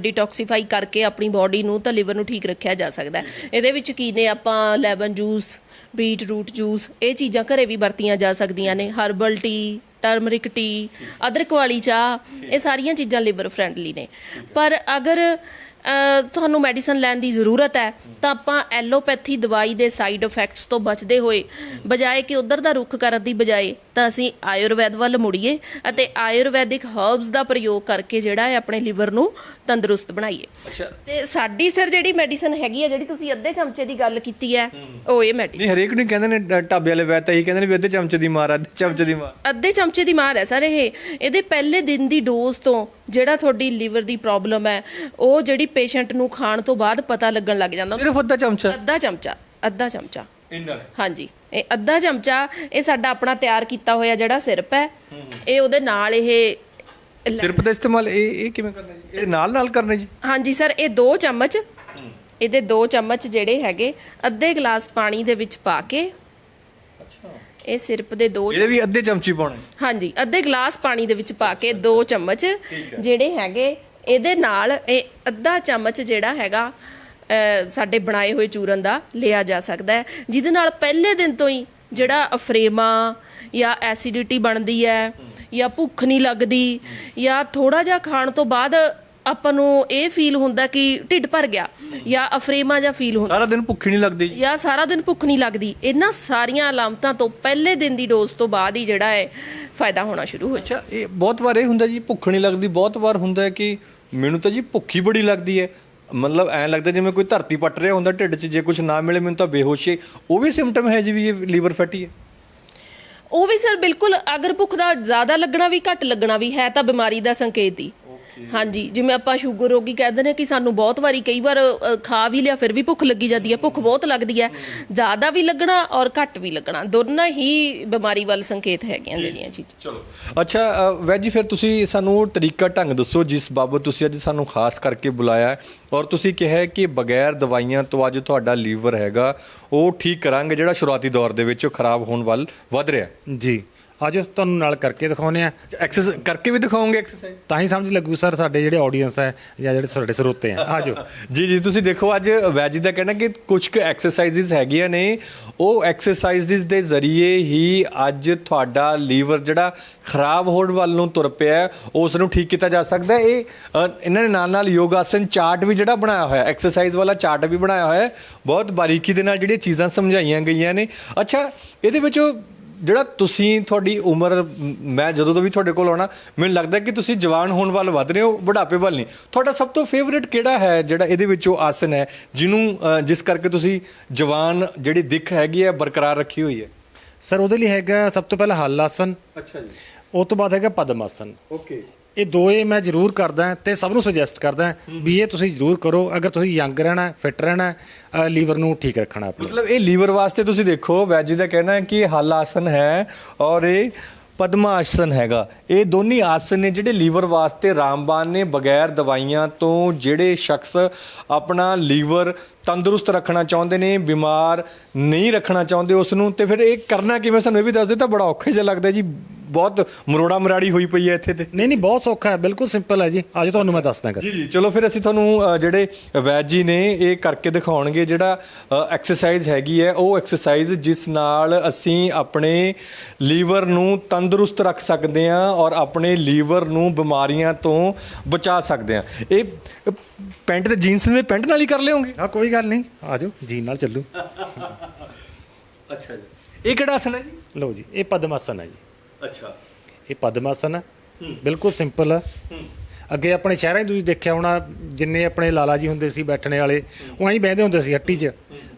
ਡੀਟੌਕਸੀਫਾਈ ਕਰਕੇ ਆਪਣੀ ਬਾਡੀ ਨੂੰ ਤਾਂ ਲਿਵਰ ਨੂੰ ਠੀਕ ਰੱਖਿਆ ਜਾ ਸਕਦਾ ਇਹਦੇ ਵਿੱਚ ਕੀ ਨੇ ਆਪਾਂ lemon juice beetroot juice ਇਹ ਚੀਜ਼ਾਂ ਘਰੇ ਵੀ ਵਰਤੀਆਂ ਜਾ ਸਕਦੀਆਂ ਨੇ। ਹਰਬਲ ਟੀ ਟਰਮਰਿਕ ਟੀ ਅਦਰਕ ਵਾਲੀ ਚਾਹ, ਇਹ ਸਾਰੀਆਂ ਚੀਜ਼ਾਂ ਲਿਵਰ ਫ੍ਰੈਂਡਲੀ ਨੇ। ਪਰ ਅਗਰ ਤੁਹਾਨੂੰ ਮੈਡੀਸਨ ਲੈਣ ਦੀ ਜ਼ਰੂਰਤ ਹੈ, ਤਾਂ ਆਪਾਂ ਐਲੋਪੈਥੀ ਦਵਾਈ ਦੇ ਸਾਈਡ ਇਫੈਕਟਸ ਤੋਂ ਬਚਦੇ ਹੋਏ, ਬਜਾਏ ਕਿ ਉਧਰ ਦਾ ਰੁੱਖ ਕਰਨ ਦੀ ਬਜਾਏ ਤਾਂ ਅਸੀਂ ਆਯੁਰਵੈਦ ਵੱਲ ਮੁੜੀਏ ਅਤੇ ਆਯੁਰਵੈਦਿਕ ਹਰਬਸ ਦਾ ਪ੍ਰਯੋਗ ਕਰਕੇ ਜਿਹੜਾ ਹੈ ਆਪਣੇ ਲਿਵਰ ਨੂੰ ਤੰਦਰੁਸਤ ਬਣਾਈਏ। ਤੇ ਸਾਡੀ ਸਰ ਜਿਹੜੀ ਮੈਡੀਸਨ ਹੈਗੀ ਹੈ ਜਿਹੜੀ ਤੁਸੀਂ ਅੱਧੇ ਚਮਚੇ ਦੀ ਗੱਲ ਕੀਤੀ ਹੈ ਉਹ ਇਹ ਮੈਡੀਸਨ ਨਹੀਂ ਹਰੇਕ ਨੂੰ ਕਹਿੰਦੇ ਨੇ ਢਾਬੇ ਵਾਲੇ ਵੈਦ ਤਾਂ ਇਹੀ ਕਹਿੰਦੇ ਨੇ ਵੀ ਅੱਧੇ ਚਮਚੇ ਦੀ ਮਾਰ ਅੱਧੇ ਚਮਚੇ ਦੀ ਮਾਰ। ਅੱਧੇ ਚਮਚੇ ਦੀ ਮਾਰ ਹੈ ਸਰ ਇਹ। ਇਹਦੇ ਪਹਿਲੇ ਦਿਨ ਦੀ ਡੋਜ਼ ਤੋਂ ਜਿਹੜਾ ਤੁਹਾਡੀ ਲਿਵਰ ਦੀ ਪ੍ਰੋਬਲਮ ਹੈ ਉਹ ਜਿਹੜੀ ਪੇਸ਼ੈਂਟ ਨੂੰ ਖਾਣ ਤੋਂ ਬਾਅਦ ਪਤਾ ਲੱਗਣ ਲੱਗ ਜਾਂਦਾ। ਸਿਰਫ ਅੱਧਾ ਚਮਚਾ? ਅੱਧਾ ਚਮਚਾ ਅੱਧਾ ਚਮਚਾ। ਇੰਨਾ ਹਾਂਜੀ। ਇਹ ਅੱਧਾ ਚਮਚਾ ਇਹ ਸਾਡਾ ਆਪਣਾ ਤਿਆਰ ਕੀਤਾ ਹੋਇਆ ਜਿਹੜਾ ਸਿਰਪ ਹੈ ਇਹ ਉਹਦੇ ਨਾਲ ਇਹ ਸਿਰਫ ਦਾ ਇਸਤੇਮਾਲ ਇਹ ਇਹ ਕਿਵੇਂ ਕਰਨਾ ਜੀ? ਇਹ ਨਾਲ ਨਾਲ ਕਰਨਾ ਜੀ? ਹਾਂਜੀ ਸਰ ਇਹ ਦੋ ਚਮਚ ਇਹਦੇ ਦੋ ਚਮਚ ਜਿਹੜੇ ਹੈਗੇ ਅੱਧੇ ਗਲਾਸ ਪਾਣੀ ਦੇ ਵਿੱਚ ਪਾ ਕੇ ਅੱਛਾ। ਇਹ ਸਿਰਪ ਦੇ ਦੋ ਇਹਦੇ ਵੀ ਅੱਧੇ ਚਮਚੀ ਪਾਉਣੇ। ਹਾਂਜੀ ਅੱਧੇ ਗਲਾਸ ਪਾਣੀ ਦੇ ਵਿੱਚ ਪਾ ਕੇ ਦੋ ਚਮਚ ਜਿਹੜੇ ਹੈਗੇ ਇਹਦੇ ਨਾਲ ਇਹ ਅੱਧਾ ਚਮਚ ਜਿਹੜਾ ਹੈਗਾ ਸਾਡੇ ਬਣਾਏ ਹੋਏ ਚੂਰਨ ਦਾ ਲਿਆ ਜਾ ਸਕਦਾ ਹੈ। ਜਿਹਦੇ ਨਾਲ ਪਹਿਲੇ ਦਿਨ ਤੋਂ ਹੀ ਜਿਹੜਾ ਅਫਰੇਮਾ ਜਾਂ ਐਸਿਡਿਟੀ ਬਣਦੀ ਹੈ ਜਾਂ ਭੁੱਖ ਨਹੀਂ ਲੱਗਦੀ ਜਾਂ ਥੋੜਾ ਜਿਹਾ ਖਾਣ ਤੋਂ ਬਾਅਦ ਆਪਾਂ ਨੂੰ ਇਹ ਫੀਲ ਹੁੰਦਾ ਕਿ ਢਿੱਡ ਭਰ ਗਿਆ ਜਾਂ ਅਫਰੇਮਾ ਜਾਂ ਫੀਲ ਹੁੰਦਾ। ਸਾਰਾ ਦਿਨ ਭੁੱਖੀ ਨਹੀਂ ਲੱਗਦੀ ਜੀ। ਸਾਰਾ ਦਿਨ ਭੁੱਖ ਨਹੀਂ ਲੱਗਦੀ। ਇਹਨਾਂ ਸਾਰੀਆਂ ਅਲਾਮਤਾਂ ਤੋਂ ਪਹਿਲੇ ਦਿਨ ਦੀ ਡੋਜ਼ ਤੋਂ ਬਾਅਦ ਹੀ ਜਿਹੜਾ ਹੈ ਫਾਇਦਾ ਹੋਣਾ ਸ਼ੁਰੂ ਹੋ ਜਾਂਦਾ ਅੱਛਾ ਇਹ ਬਹੁਤ ਵਾਰ ਇਹ ਹੁੰਦਾ ਜੀ ਭੁੱਖ ਨਹੀਂ ਲੱਗਦੀ। ਬਹੁਤ ਵਾਰ ਹੁੰਦਾ ਹੈ ਕਿ ਮੈਨੂੰ ਤਾਂ ਜੀ ਭੁੱਖੀ ਬੜੀ ਲੱਗਦੀ ਹੈ। ਮਤਲਬ ਐਂ ਲੱਗਦਾ ਜਿਵੇਂ ਕੋਈ ਧਰਤੀ ਪੱਟ ਰਿਹਾ ਹੁੰਦਾ ਢਿੱਡ 'ਚ, ਜੇ ਕੁਝ ਨਾ ਮਿਲੇ ਮੈਨੂੰ ਤਾਂ ਬੇਹੋਸ਼ੀ ਉਹ ਵੀ ਸਿੰਪਟਮ ਹੈ ਜੀ ਵੀ ਇਹ ਲੀਵਰ ਫੈਟੀ ਹੈ? ਉਹ ਵੀ ਸਰ ਬਿਲਕੁਲ ਅਗਰ ਭੁੱਖ ਦਾ ਜ਼ਿਆਦਾ ਲੱਗਣਾ ਵੀ ਘੱਟ ਲੱਗਣਾ ਵੀ ਹੈ ਤਾਂ ਬਿਮਾਰੀ ਦਾ ਸੰਕੇਤ ਹੀ। ਹਾਂਜੀ ਜਿਵੇਂ ਆਪਾਂ ਸ਼ੂਗਰ ਰੋਗੀ ਕਹਿੰਦੇ ਨੇ ਕਿ ਸਾਨੂੰ ਬਹੁਤ ਵਾਰੀ ਕਈ ਵਾਰ ਅ, ਖਾ ਵੀ ਲਿਆ ਫਿਰ ਵੀ ਭੁੱਖ ਲੱਗੀ ਜਾਂਦੀ ਹੈ ਭੁੱਖ ਬਹੁਤ ਲੱਗਦੀ ਹੈ। ਜ਼ਿਆਦਾ ਵੀ ਲੱਗਣਾ ਔਰ ਘੱਟ ਵੀ ਲੱਗਣਾ ਦੋਨਾਂ ਹੀ ਬਿਮਾਰੀ ਵੱਲ ਸੰਕੇਤ ਹੈਗੀਆਂ ਜਿਹੜੀਆਂ ਚੀਜ਼ਾਂ। ਚਲੋ। ਅੱਛਾ ਅ, ਵੈਦ ਜੀ ਫਿਰ ਤੁਸੀਂ ਸਾਨੂੰ ਤਰੀਕਾ ਢੰਗ ਦੱਸੋ ਜਿਸ ਬਾਬਤ ਤੁਸੀਂ ਅੱਜ ਸਾਨੂੰ ਖਾਸ ਕਰਕੇ ਬੁਲਾਇਆ ਹੈ। ਔਰ ਤੁਸੀਂ ਕਿਹਾ ਹੈ ਕਿ ਬਗੈਰ ਦਵਾਈਆਂ ਤੋਂ ਅੱਜ ਤੁਹਾਡਾ ਲੀਵਰ ਹੈਗਾ ਉਹ ਠੀਕ ਕਰਾਂਗੇ ਜਿਹੜਾ ਸ਼ੁਰੂਆਤੀ ਦੌਰ ਦੇ ਵਿੱਚ ਉਹ ਖਰਾਬ ਹੋਣ ਵੱਲ ਵੱਧ ਰਿਹਾ ਜੀ। ਆਜੋ ਤੁਹਾਨੂੰ ਨਾਲ ਕਰਕੇ ਦਿਖਾਉਨੇ ਆ ਐਕਸਰਸਾਈਜ਼ ਕਰਕੇ ਵੀ ਦਿਖਾਓਗੇ ਐਕਸਰਸਾਈਜ਼ ਤਾਂ ਹੀ ਸਮਝ ਲੱਗੂ ਸਰ ਸਾਡੇ ਜਿਹੜੇ ਆਡੀਅנס ਹੈ ਜਾਂ ਜਿਹੜੇ ਸਾਡੇ ਸਰੋਤੇ ਆ ਆਜੋ ਜੀ ਜੀ ਤੁਸੀਂ ਦੇਖੋ ਅੱਜ ਵੈਜੀ ਦਾ ਕਹਿਣਾ ਕਿ ਕੁਝ ਕੁ ਐਕਸਰਸਾਈਜ਼ਸ ਹੈਗੀਆਂ ਨੇ। ਉਹ ਐਕਸਰਸਾਈਜ਼ਸ ਦੇ ਜ਼ਰੀਏ ਹੀ ਅੱਜ ਤੁਹਾਡਾ ਲੀਵਰ ਜਿਹੜਾ ਖਰਾਬ ਹੋਣ ਵੱਲ ਨੂੰ ਤੁਰ ਪਿਆ ਉਸ ਨੂੰ ਠੀਕ ਕੀਤਾ ਜਾ ਸਕਦਾ ਇਹ ਇਹਨਾਂ ਨੇ ਨਾਲ ਨਾਲ ਯੋਗਾਸਨ ਚਾਰਟ ਵੀ ਜਿਹੜਾ ਬਣਾਇਆ ਹੋਇਆ ਐਕਸਰਸਾਈਜ਼ ਵਾਲਾ ਚਾਰਟ ਵੀ ਬਣਾਇਆ ਹੋਇਆ ਬਹੁਤ ਬਾਰੀਕੀ ਦੇ ਨਾਲ ਜਿਹੜੀਆਂ ਚੀਜ਼ਾਂ ਸਮਝਾਈਆਂ ਗਈਆਂ ਨੇ। ਅੱਛਾ ਇਹਦੇ ਵਿੱਚ ਉਹ ਜਿਹੜਾ ਤੁਸੀਂ ਤੁਹਾਡੀ ਉਮਰ ਮ- ਮੈਂ ਜਦੋਂ ਤੋਂ ਵੀ ਤੁਹਾਡੇ ਕੋਲ ਆਉਣਾ ਮੈਨੂੰ ਲੱਗਦਾ ਕਿ ਤੁਸੀਂ ਜਵਾਨ ਹੋਣ ਵੱਲ ਵੱਧ ਰਹੇ ਹੋ ਬੁਢਾਪੇ ਵੱਲ ਨਹੀਂ। ਤੁਹਾਡਾ ਸਭ ਤੋਂ ਫੇਵਰਿਟ ਕਿਹੜਾ ਹੈ ਜਿਹੜਾ ਇਹਦੇ ਵਿੱਚੋਂ ਆਸਨ ਹੈ ਜਿਹਨੂੰ ਅ, ਜਿਸ ਕਰਕੇ ਤੁਸੀਂ ਜਵਾਨ ਜਿਹੜੀ ਦਿੱਖ ਹੈਗੀ ਹੈ ਬਰਕਰਾਰ ਰੱਖੀ ਹੋਈ ਹੈ? ਸਰ ਉਹਦੇ ਲਈ ਹੈਗਾ ਸਭ ਤੋਂ ਪਹਿਲਾਂ ਹੱਲ ਆਸਨ ਅੱਛਾ ਜੀ। ਉਹ ਤੋਂ ਬਾਅਦ ਹੈਗਾ ਪਦਮ ਆਸਨ। ਓਕੇ ਇਹ ਦੋਏ ਮੈਂ ਜ਼ਰੂਰ ਕਰਦਾ ਤੇ ਸਭ ਨੂੰ ਸੁਜੈਸਟ ਕਰਦਾ ਵੀ ਇਹ ਤੁਸੀਂ ਜ਼ਰੂਰ ਕਰੋ ਅਗਰ ਤੁਸੀਂ ਯੰਗ ਰਹਿਣਾ ਫਿਟ ਰਹਿਣਾ ਲੀਵਰ ਨੂੰ ਠੀਕ ਰੱਖਣਾ ਆਪਣਾ। ਮਤਲਬ ਇਹ ਲੀਵਰ ਵਾਸਤੇ ਤੁਸੀਂ ਦੇਖੋ ਵੈਜੀ ਦਾ ਕਹਿਣਾ ਹੈ ਕਿ ਇਹ ਹੱਲ ਆਸਨ ਹੈ ਔਰ ਇਹ ਪਦਮਾ ਆਸਨ ਹੈਗਾ। ਇਹ ਦੋਨੀ ਆਸਨ ਨੇ ਜਿਹੜੇ ਲੀਵਰ ਵਾਸਤੇ ਰਾਮਬਾਨ ਨੇ ਬਗੈਰ ਦਵਾਈਆਂ ਤੋਂ ਜਿਹੜੇ ਸ਼ਖਸ ਆਪਣਾ ਲੀਵਰ ਤੰਦਰੁਸਤ ਰੱਖਣਾ ਚਾਹੁੰਦੇ ਨੇ ਬਿਮਾਰ ਨਹੀਂ ਰੱਖਣਾ ਚਾਹੁੰਦੇ ਉਸ ਨੂੰ ਤੇ ਫਿਰ ਇਹ ਕਰਨਾ ਕਿਵੇਂ? ਸਾਨੂੰ ਇਹ ਵੀ ਦੱਸ ਦਿਓ ਤਾਂ ਬੜਾ ਔਖਾ ਜਿਹਾ ਲੱਗਦਾ ਜੀ। ਬਹੁਤ ਮਰੋੜਾ ਮਰਾੜੀ ਹੋਈ ਪਈ ਹੈ ਇੱਥੇ ਤੇ। ਨਹੀਂ ਨਹੀਂ ਬਹੁਤ ਸੌਖਾ ਹੈ ਬਿਲਕੁਲ ਸਿੰਪਲ ਹੈ ਜੀ। ਅੱਜ ਤੁਹਾਨੂੰ ਮੈਂ ਦੱਸਦਾ ਕਰ ਜੀ ਜੀ ਚਲੋ ਫਿਰ ਅਸੀਂ ਤੁਹਾਨੂੰ ਅ, ਜਿਹੜੇ ਵੈਦ ਜੀ ਨੇ ਇਹ ਕਰਕੇ ਦਿਖਾਉਣਗੇ ਜਿਹੜਾ ਐਕਸਰਸਾਈਜ਼ ਹੈਗੀ ਹੈ ਉਹ ਐਕਸਰਸਾਈਜ਼ ਜਿਸ ਨਾਲ ਅਸੀਂ ਆਪਣੇ ਲੀਵਰ ਨੂੰ ਤੰਦਰੁਸਤ ਰੱਖ ਸਕਦੇ ਹਾਂ ਔਰ ਆਪਣੇ ਲੀਵਰ ਨੂੰ ਬਿਮਾਰੀਆਂ ਤੋਂ ਬਚਾ ਸਕਦੇ ਹਾਂ। ਇਹ ਅ, ਪੈਂਟ ਤੇ ਜੀਨਸ ਦੇ ਪੈਂਟ ਨਾਲ ਹੀ ਕਰ ਲਿਓਗੇ? ਹਾਂ ਕੋਈ ਗੱਲ ਨਹੀਂ। ਆ ਜਾਓ ਜੀ ਨਾਲ ਚੱਲੂ। ਅੱਛਾ ਜੀ। ਇਹ ਕਿਹੜਾ ਆਸਨ ਹੈ ਜੀ? ਲਓ ਜੀ ਇਹ ਪਦਮਾਸਨ ਹੈ ਜੀ। ਅੱਛਾ। ਇਹ ਪਦਮਾਸਨ ਹੈ। ਬਿਲਕੁਲ ਸਿੰਪਲ ਹੈ। ਅੱਗੇ ਆਪਣੇ ਸ਼ਹਿਰਾਂ 'ਚ ਤੁਸੀਂ ਦੇਖਿਆ ਹੋਣਾ ਜਿੰਨੇ ਆਪਣੇ ਲਾਲਾ ਜੀ ਹੁੰਦੇ ਸੀ ਬੈਠਣੇ ਵਾਲੇ ਉਹ ਐਂ ਬਹਿੰਦੇ ਹੁੰਦੇ ਸੀ ਹੱਟੀ 'ਚ।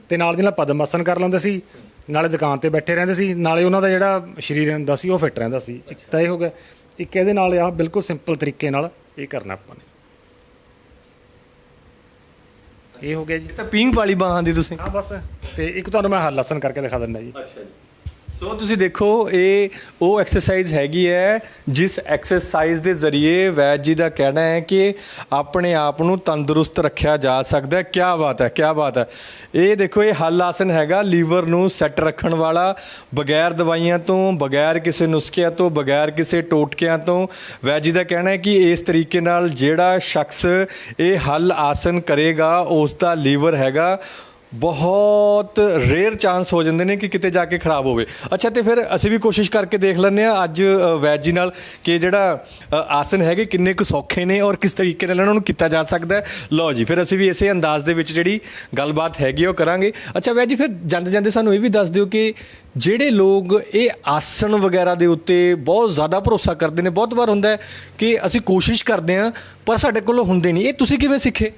ਤੇ ਨਾਲ ਦੀ ਨਾਲ ਪਦਮਾਸਨ ਕਰ ਲੈਂਦੇ ਸੀ। ਨਾਲੇ ਦੁਕਾਨ ਤੇ ਬੈਠੇ ਰਹਿੰਦੇ ਸੀ। ਨਾਲੇ ਉਹਨਾਂ ਦਾ ਜਿਹੜਾ ਸਰੀਰ ਹੁੰਦਾ ਸੀ ਉਹ ਫਿੱਟ ਰਹਿੰਦਾ ਸੀ। ਇੱਕ ਤਾਂ ਇਹ ਹੋ ਗਿਆ। ਇੱਕ ਇਹਦੇ ਨਾਲ ਆ ਬਿਲਕੁਲ ਸਿੰਪਲ ਤਰੀਕੇ ਨਾਲ ਇਹ ਕਰਨਾ ਆਪਾਂ ਨੇ। ਇਹ ਹੋ ਗਿਆ ਜੀ। ਇਹ ਤਾਂ ਪੀਂਗ ਵਾਲੀ ਬਾਹਾਂ ਦੀ ਤੁਸੀਂ। ਹਾਂ ਬਸ। ਤੇ ਇੱਕ ਤੁਹਾਨੂੰ ਮੈਂ ਹੱਲ ਲਸਨ ਕਰਕੇ ਦਿਖਾ ਦਿੰਦਾ ਜੀ। ਅੱਛਾ ਜੀ। ਸੋ ਤੁਸੀਂ ਦੇਖੋ, ਇਹ ਉਹ ਐਕਸਰਸਾਈਜ਼ ਹੈਗੀ ਹੈ, ਜਿਸ ਐਕਸਰਸਾਈਜ਼ ਦੇ ਜ਼ਰੀਏ ਵੈਦ ਜੀ ਦਾ ਕਹਿਣਾ ਹੈ ਕਿ ਆਪਣੇ ਆਪ ਨੂੰ ਤੰਦਰੁਸਤ ਰੱਖਿਆ ਜਾ ਸਕਦਾ ਹੈ। ਕੀ ਬਾਤ ਹੈ ਕੀ ਬਾਤ ਹੈ। ਇਹ ਦੇਖੋ, ਇਹ ਹੱਲ ਆਸਨ ਹੈਗਾ, ਲੀਵਰ ਨੂੰ ਸੈੱਟ ਰੱਖਣ ਵਾਲਾ, ਬਗੈਰ ਦਵਾਈਆਂ ਤੋਂ, ਬਗੈਰ ਕਿਸੇ ਨੁਸਖਿਆਂ ਤੋਂ, ਬਗੈਰ ਕਿਸੇ ਟੋਟਕਿਆਂ ਤੋਂ। ਵੈਦ ਜੀ ਦਾ ਕਹਿਣਾ ਹੈ ਕਿ ਇਸ ਤਰੀਕੇ ਨਾਲ ਜਿਹੜਾ ਸ਼ਖਸ ਇਹ ਹੱਲ ਆਸਨ ਕਰੇਗਾ, ਉਸ ਦਾ ਲੀਵਰ ਹੈਗਾ ਬਹੁਤ ਰੇਅਰ ਚਾਂਸ ਹੋ ਜਾਂਦੇ ਨੇ ਕਿ ਕਿਤੇ ਜਾ ਕੇ ਖਰਾਬ ਹੋਵੇ। ਅੱਛਾ ਤੇ ਫਿਰ ਅਸੀਂ ਵੀ ਕੋਸ਼ਿਸ਼ ਕਰਕੇ ਦੇਖ ਲੈਂਦੇ ਆ ਅੱਜ ਵੈਦ ਜੀ ਨਾਲ ਕਿ ਜਿਹੜਾ ਅ, ਆਸਨ ਹੈਗੇ ਕਿੰਨੇ ਕੁ ਸੌਖੇ ਨੇ ਔਰ ਕਿਸ ਤਰੀਕੇ ਨਾਲ ਇਹਨਾਂ ਨੂੰ ਕੀਤਾ ਜਾ ਸਕਦਾ ਹੈ। ਲਓ ਜੀ ਫਿਰ ਅਸੀਂ ਵੀ ਇਸੇ ਅੰਦਾਜ਼ ਦੇ ਵਿੱਚ ਜਿਹੜੀ ਗੱਲਬਾਤ ਹੈਗੀ ਉਹ ਕਰਾਂਗੇ। ਅੱਛਾ ਵੈਦ ਜੀ ਫਿਰ ਜਾਂਦੇ ਜਾਂਦੇ ਸਾਨੂੰ ਇਹ ਵੀ ਦੱਸ ਦਿਓ ਕਿ ਜਿਹੜੇ ਲੋਕ ਇਹ ਆਸਨ ਵਗੈਰਾ ਦੇ ਉੱਤੇ ਬਹੁਤ ਜ਼ਿਆਦਾ ਭਰੋਸਾ ਕਰਦੇ ਨੇ ਬਹੁਤ ਵਾਰ ਹੁੰਦਾ ਹੈ ਕਿ ਅਸੀਂ ਕੋਸ਼ਿਸ਼ ਕਰਦੇ ਆ ਪਰ ਸਾਡੇ ਕੋਲੋਂ ਹੁੰਦੇ ਨਹੀਂ। ਇਹ ਤੁਸੀਂ ਕਿਵੇਂ ਸਿੱਖੇ?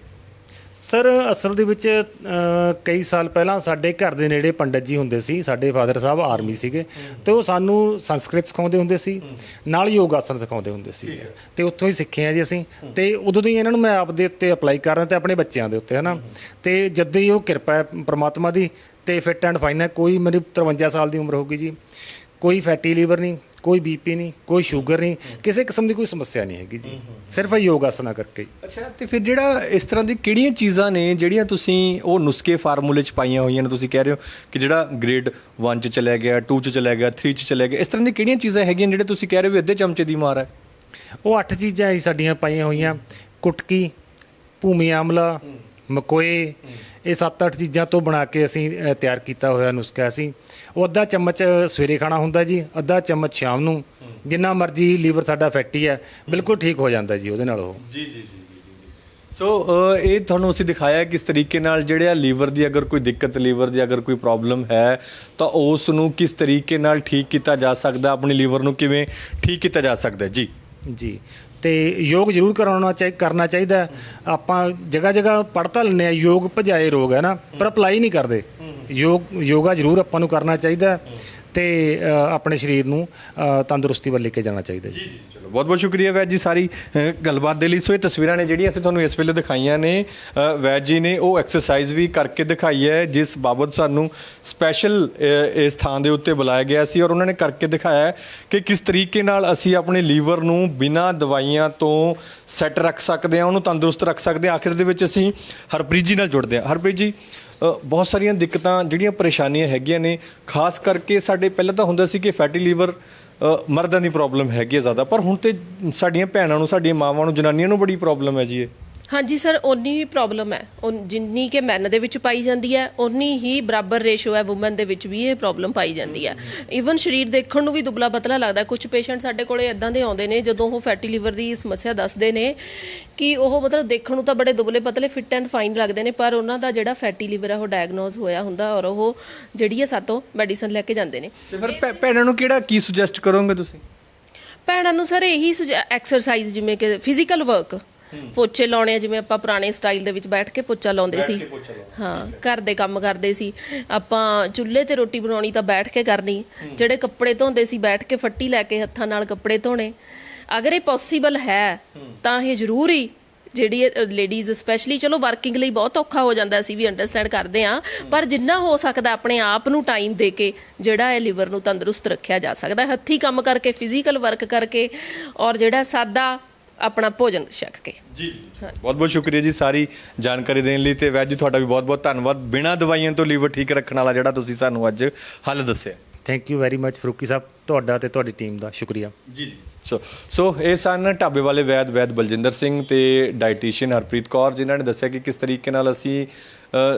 ਸਰ ਅਸਲ ਦੇ ਵਿੱਚ ਅ, ਕਈ ਸਾਲ ਪਹਿਲਾਂ ਸਾਡੇ ਘਰ ਦੇ ਨੇੜੇ ਪੰਡਤ ਜੀ ਹੁੰਦੇ ਸੀ ਸਾਡੇ ਫਾਦਰ ਸਾਹਿਬ ਆਰਮੀ ਸੀਗੇ ਤੇ ਉਹ ਸਾਨੂੰ ਸੰਸਕ੍ਰਿਤ ਸਿਖਾਉਂਦੇ ਹੁੰਦੇ ਸੀ ਨਾਲ ਯੋਗ ਆਸਨ ਸਿਖਾਉਂਦੇ ਹੁੰਦੇ ਸੀ। ਤੇ ਉੱਥੋਂ ਹੀ ਸਿੱਖੇ ਆ ਜੀ ਅਸੀਂ। ਤੇ ਉਦੋਂ ਤੋਂ ਹੀ ਇਹਨਾਂ ਨੂੰ ਮੈਂ ਆਪ ਦੇ ਉੱਤੇ ਅਪਲਾਈ ਕਰ ਰਿਹਾ ਤੇ ਆਪਣੇ ਬੱਚਿਆਂ ਦੇ ਉੱਤੇ ਹਨਾ? ਤੇ ਜਦ ਹੀ ਉਹ ਕਿਰਪਾ ਹੈ ਪ੍ਰਮਾਤਮਾ ਦੀ ਤੇ ਫਿਟ ਐਂਡ ਫਾਈਨ ਹੈ ਕੋਈ ਮੇਰੀ 53 ਸਾਲ ਦੀ ਉਮਰ ਹੋ ਗਈ ਜੀ। ਕੋਈ ਫੈਟੀ ਲੀਵਰ ਨਹੀਂ ਕੋਈ ਬੀਪੀ ਨਹੀਂ ਕੋਈ ਸ਼ੂਗਰ ਨਹੀਂ ਕਿਸੇ ਕਿਸਮ ਦੀ ਕੋਈ ਸਮੱਸਿਆ ਨਹੀਂ ਹੈਗੀ ਜੀ। ਸਿਰਫ ਯੋਗ ਆਸਨਾ ਕਰਕੇ। ਹੀ ਅੱਛਾ ਤੇ ਫਿਰ ਜਿਹੜਾ ਇਸ ਤਰ੍ਹਾਂ ਦੀ ਕਿਹੜੀਆਂ ਚੀਜ਼ਾਂ ਨੇ ਜਿਹੜੀਆਂ ਤੁਸੀਂ ਉਹ ਨੁਸਖੇ ਫਾਰਮੂਲੇ ਚ ਪਾਈਆਂ ਹੋਈਆਂ ਨੇ ਤੁਸੀਂ ਕਹਿ ਰਹੇ ਹੋ ਕਿ ਜਿਹੜਾ ਗ੍ਰੇਡ 1 ਚ ਚਲਿਆ ਗਿਆ 2 ਚ ਚਲਿਆ ਗਿਆ 3 ਚ ਚਲਿਆ ਗਿਆ ਇਸ ਤਰ੍ਹਾਂ ਦੀ ਕਿਹੜੀਆਂ ਚੀਜ਼ਾਂ ਹੈਗੀਆਂ ਜਿਹੜੇ ਤੁਸੀਂ ਕਹਿ ਰਹੇ ਹੋ ਵੀ ਅੱਧੇ ਚਮਚੇ ਦੀ ਮਾਰ ਹੈ? ਉਹ ਅੱਠ ਚੀਜ਼ਾਂ ਹੀ ਸਾਡੀਆਂ ਪਾਈਆਂ ਹੋਈਆਂ। ਕੁਟਕੀ ਭੂਮੀ ਆਮਲਾ ਮਕੋਏ ਇਹ ਸੱਤ ਅੱਠ ਚੀਜ਼ਾਂ ਤੋਂ ਬਣਾ ਕੇ ਅਸੀਂ ਅ, ਤਿਆਰ ਕੀਤਾ ਹੋਇਆ ਨੁਸਖਾ ਸੀ ਉਹ ਅੱਧਾ ਚਮਚ ਸਵੇਰੇ ਖਾਣਾ ਹੁੰਦਾ ਜੀ ਅੱਧਾ ਚਮਚ ਸ਼ਾਮ ਨੂੰ। ਜਿੰਨਾ ਮਰਜ਼ੀ ਲੀਵਰ ਸਾਡਾ ਫੈਟੀ ਹੈ ਬਿਲਕੁਲ ਠੀਕ ਹੋ ਜਾਂਦਾ ਜੀ ਉਹਦੇ ਨਾਲ ਉਹ। ਜੀ ਜੀ ਜੀ ਸੋ ਅ, ਇਹ ਤੁਹਾਨੂੰ ਅਸੀਂ ਦਿਖਾਇਆ ਕਿਸ ਤਰੀਕੇ ਨਾਲ ਜਿਹੜਾ ਲੀਵਰ ਦੀ ਅਗਰ ਕੋਈ ਦਿੱਕਤ ਲੀਵਰ ਦੀ ਅਗਰ ਕੋਈ ਪ੍ਰੋਬਲਮ ਹੈ ਤਾਂ ਉਸ ਨੂੰ ਕਿਸ ਤਰੀਕੇ ਨਾਲ ਠੀਕ ਕੀਤਾ ਜਾ ਸਕਦਾ ਆਪਣੇ ਲੀਵਰ ਨੂੰ ਕਿਵੇਂ ਠੀਕ ਕੀਤਾ ਜਾ ਸਕਦਾ ਹੈ। ਜੀ। ਜੀ। ਤੇ ਯੋਗ ਜ਼ਰੂਰ ਕਰਾਉਣਾ ਚਾਹੀ ਕਰਨਾ ਚਾਹੀਦਾ। ਆਪਾਂ ਜਗ੍ਹਾ ਜਗ੍ਹਾ ਪੜ੍ਹਤਾ ਲੈਂਦੇ ਆ ਯੋਗ ਭਜਾਏ ਰੋਗ ਹੈ ਨਾ ਪਰ ਅਪਲਾਈ ਨਹੀਂ ਕਰਦੇ। ਯੋਗ ਯੋਗਾ ਜ਼ਰੂਰ ਆਪਾਂ ਨੂੰ ਕਰਨਾ ਚਾਹੀਦਾ ਤੇ ਆਪਣੇ ਸਰੀਰ ਨੂੰ ਤੰਦਰੁਸਤੀ ਵੱਲ ਲੈ ਕੇ ਜਾਣਾ ਚਾਹੀਦਾ ਜੀ। ਚਲੋ, ਬਹੁਤ ਬਹੁਤ ਸ਼ੁਕਰੀਆ ਵੈਦ ਜੀ ਸਾਰੀ ਗੱਲਬਾਤ ਦੇ ਲਈ। ਸੋ ਇਹ ਤਸਵੀਰਾਂ ਨੇ ਜਿਹੜੀਆਂ ਅਸੀਂ ਤੁਹਾਨੂੰ ਇਸ ਵੇਲੇ ਦਿਖਾਈਆਂ ਨੇ ਵੈਦ ਜੀ ਨੇ ਉਹ ਐਕਸਰਸਾਈਜ਼ ਵੀ ਕਰਕੇ ਦਿਖਾਈ ਹੈ, ਜਿਸ ਬਾਬਤ ਸਾਨੂੰ ਸਪੈਸ਼ਲ ਇਸ ਥਾਂ ਦੇ ਉੱਤੇ ਬੁਲਾਇਆ ਗਿਆ ਸੀ ਔਰ ਉਹਨਾਂ ਨੇ ਕਰਕੇ ਦਿਖਾਇਆ ਕਿ ਕਿਸ ਤਰੀਕੇ ਨਾਲ ਅਸੀਂ ਆਪਣੇ ਲੀਵਰ ਨੂੰ ਬਿਨਾਂ ਦਵਾਈਆਂ ਤੋਂ ਸੈੱਟ ਰੱਖ ਸਕਦੇ ਹਾਂ, ਉਹਨੂੰ ਤੰਦਰੁਸਤ ਰੱਖ ਸਕਦੇ ਹਾਂ। ਆਖਿਰ ਦੇ ਵਿੱਚ ਅਸੀਂ ਹਰਪ੍ਰੀਤ ਜੀ ਨਾਲ ਜੁੜਦੇ ਹਾਂ। ਹਰਪ੍ਰੀਤ ਜੀ ਬਹੁਤ ਸਾਰੀਆਂ ਦਿੱਕਤਾਂ, ਜਿਹੜੀਆਂ ਪਰੇਸ਼ਾਨੀਆਂ ਹੈਗੀਆਂ ਨੇ, ਖਾਸ ਕਰਕੇ ਸਾਡੇ ਪਹਿਲਾਂ ਤਾਂ ਹੁੰਦਾ ਸੀ ਕਿ ਫੈਟੀ ਲੀਵਰ ਮਰਦਾਂ ਦੀ ਪ੍ਰੋਬਲਮ ਹੈਗੀ ਹੈ ਜ਼ਿਆਦਾ। ਪਰ ਹੁਣ ਤੇ ਸਾਡੀਆਂ ਭੈਣਾਂ ਨੂੰ, ਸਾਡੀਆਂ ਮਾਵਾਂ ਨੂੰ, ਜਨਾਨੀਆਂ ਨੂੰ ਬੜੀ ਪ੍ਰੋਬਲਮ ਹੈ ਜੀ ਇਹ। ਹਾਂਜੀ ਸਰ ਓਨੀ ਹੀ ਪ੍ਰੋਬਲਮ ਹੈ। ਉਨ- ਜਿੰਨੀ ਕਿ ਮੈਨ ਦੇ ਵਿੱਚ ਪਾਈ ਜਾਂਦੀ ਹੈ ਓਨੀ ਹੀ ਬਰਾਬਰ ਰੇਸ਼ੋ ਹੈ ਔਮਨ ਦੇ ਵਿੱਚ ਵੀ ਇਹ ਪ੍ਰੋਬਲਮ ਪਾਈ ਜਾਂਦੀ ਹੈ। ਈਵਨ ਸਰੀਰ ਦੇਖਣ ਨੂੰ ਵੀ ਦੁਬਲਾ ਪਤਲਾ ਲੱਗਦਾ ਕੁਝ ਪੇਸ਼ੈਂਟ ਸਾਡੇ ਕੋਲੇ ਇਦਾਂ ਦੇ ਆਉਂਦੇ ਨੇ ਜਦੋਂ ਉਹ ਫੈਟੀ ਲੀਵਰ ਦੀ ਸਮੱਸਿਆ ਦੱਸਦੇ ਨੇ ਕਿ ਉਹ ਮਤਲਬ ਦੇਖਣ ਨੂੰ ਤਾਂ ਬੜੇ ਦੁਬਲੇ ਪਤਲੇ ਫਿਟ ਐਂਡ ਫਾਈਨ ਲੱਗਦੇ ਨੇ ਪਰ ਉਹਨਾਂ ਦਾ ਜਿਹੜਾ ਫੈਟੀ ਲੀਵਰ ਹੈ ਉਹ ਡਾਇਗਨੋਸ ਹੋਇਆ ਹੁੰਦਾ ਔਰ ਉਹ ਜਿਹੜੀ ਹੈ ਸਾਤੋਂ ਮੈਡੀਸਨ ਲੈ ਕੇ ਜਾਂਦੇ ਨੇ। ਤੇ ਫਿਰ ਭੈ- ਭੈਣਾਂ ਨੂੰ ਕਿਹੜਾ ਕੀ ਸੁਜੈਸਟ ਕਰੋਗੇ ਤੁਸੀਂ? ਭੈਣਾਂ ਨੂੰ ਸਰ ਇਹੀ ਐਕਸਰਸਾਈਜ਼ ਜਿਵੇਂ ਕਿ ਫਿਜ਼ੀਕਲ ਵਰਕ ਪੋਚੇ ਲਾਉਣੇ ਆ, ਜਿਵੇਂ ਆਪਾਂ ਪੁਰਾਣੇ ਸਟਾਈਲ ਦੇ ਵਿੱਚ ਬੈਠ ਕੇ ਪੋਚਾ ਲਾਉਂਦੇ ਸੀ। ਹਾਂ ਘਰ ਦੇ ਕੰਮ ਕਰਦੇ ਸੀ। ਆਪਾਂ ਚੁੱਲ੍ਹੇ ਤੇ ਰੋਟੀ ਬਣਾਉਣੀ ਤਾਂ ਬੈਠ ਕੇ ਕਰਨੀ। ਜਿਹੜੇ ਕੱਪੜੇ ਧੋਂਦੇ ਸੀ ਬੈਠ ਕੇ ਫੱਟੀ ਲੈ ਕੇ ਹੱਥਾਂ ਨਾਲ ਕੱਪੜੇ ਧੋਣੇ। ਅਗਰ ਇਹ ਪੋਸੀਬਲ ਹੈ ਤਾਂ ਇਹ ਜ਼ਰੂਰ ਹੀ ਜਿਹੜੀ ਲੇਡੀਜ਼ ਸਪੈਸ਼ਲੀ ਚਲੋ ਵਰਕਿੰਗ ਲਈ ਬਹੁਤ ਔਖਾ ਹੋ ਜਾਂਦਾ ਅਸੀਂ ਵੀ ਅੰਡਰਸਟੈਂਡ ਕਰਦੇ ਆ ਪਰ ਜਿੰਨਾ ਹੋ ਸਕਦਾ ਆਪਣੇ ਆਪ ਨੂੰ ਟਾਈਮ ਦੇ ਕੇ ਜਿਹੜਾ ਹੈ ਲਿਵਰ ਨੂੰ ਤੰਦਰੁਸਤ ਰੱਖਿਆ ਜਾ ਸਕਦਾ। ਹੱਥੀਂ ਕੰਮ ਕਰਕੇ ਫਿਜ਼ੀਕਲ ਵਰਕ ਕਰਕੇ ਔਰ ਜਿਹੜਾ ਸਾਦਾ ਆਪਣਾ ਭੋਜਨ ਛਕ ਕੇ। ਜੀ ਬਹੁਤ ਬਹੁਤ ਸ਼ੁਕਰੀਆ ਜੀ ਸਾਰੀ ਜਾਣਕਾਰੀ ਦੇਣ ਲਈ ਤੇ ਵੈਦ ਜੀ ਤੁਹਾਡਾ ਵੀ ਬਹੁਤ ਬਹੁਤ ਧੰਨਵਾਦ। ਬਿਨਾਂ ਦਵਾਈਆਂ ਤੋਂ ਲੀਵਰ ਠੀਕ ਰੱਖਣ ਵਾਲਾ ਜਿਹੜਾ ਤੁਸੀਂ ਸਾਨੂੰ ਅੱਜ ਹੱਲ ਦੱਸਿਆ। Thank you very much Farooqui ਸਾਹਿਬ। ਤੁਹਾਡਾ ਤੇ ਤੁਹਾਡੀ ਟੀਮ ਦਾ ਸ਼ੁਕਰੀਆ। ਜੀ। ਸੋ ਸੋ ਇਹ ਸਨ ਢਾਬੇ ਵਾਲੇ ਵੈਦ ਵੈਦ ਬਲਜਿੰਦਰ ਸਿੰਘ ਤੇ ਡਾਈਟੀਸ਼ੀਅਨ ਹਰਪ੍ਰੀਤ ਕੌਰ ਜਿਨ੍ਹਾਂ ਨੇ ਦੱਸਿਆ ਕਿ ਕਿਸ ਤਰੀਕੇ ਨਾਲ ਅਸੀਂ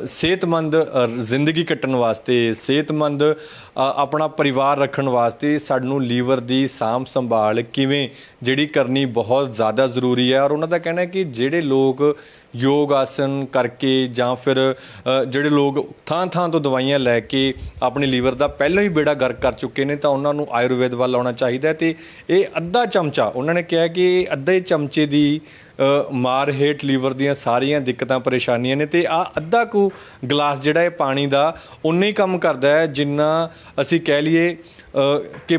ਸਿਹਤਮੰਦ ਜ਼ਿੰਦਗੀ ਕੱਟਣ ਵਾਸਤੇ, ਸਿਹਤਮੰਦ ਆਪਣਾ ਪਰਿਵਾਰ ਰੱਖਣ ਵਾਸਤੇ ਸਾਨੂੰ ਲੀਵਰ ਦੀ ਸਾਂਭ ਸੰਭਾਲ ਕਿਵੇਂ ਜਿਹੜੀ ਕਰਨੀ ਬਹੁਤ ਜ਼ਿਆਦਾ ਜ਼ਰੂਰੀ ਹੈ। ਔਰ ਉਹਨਾਂ ਦਾ ਕਹਿਣਾ ਹੈ ਕਿ ਜਿਹੜੇ ਲੋਕ ਯੋਗ ਆਸਨ ਕਰਕੇ ਜਾਂ ਫਿਰ ਅ, ਜਿਹੜੇ ਲੋਕ ਥਾਂ ਥਾਂ ਤੋਂ ਦਵਾਈਆਂ ਲੈ ਕੇ ਆਪਣੇ ਲੀਵਰ ਦਾ ਪਹਿਲਾਂ ਹੀ ਬੇੜਾ ਗਰਕ ਕਰ ਚੁੱਕੇ ਨੇ ਤਾਂ ਉਹਨਾਂ ਨੂੰ ਆਯੁਰਵੇਦ ਵੱਲ ਆਉਣਾ ਚਾਹੀਦਾ ਹੈ ਤੇ ਇਹ ਅੱਧਾ ਚਮਚਾ ਉਹਨਾਂ ਨੇ ਕਿਹਾ ਕਿ ਇਹ ਅੱਧੇ ਚਮਚੇ ਦੀ ਅ, ਮਾਰ ਹੇਠ ਲੀਵਰ ਦੀਆਂ ਸਾਰੀਆਂ ਦਿੱਕਤਾਂ ਪਰੇਸ਼ਾਨੀਆਂ ਨੇ ਤੇ ਆ ਅੱਧਾ ਕੁ ਗਲਾਸ ਜਿਹੜਾ ਇਹ ਪਾਣੀ ਦਾ ਉਨੇ ਹੀ ਕੰਮ ਕਰਦਾ ਹੈ ਜਿੰਨਾ ਅਸੀਂ ਕਹਿ ਲਈਏ ਅ, ਕਿ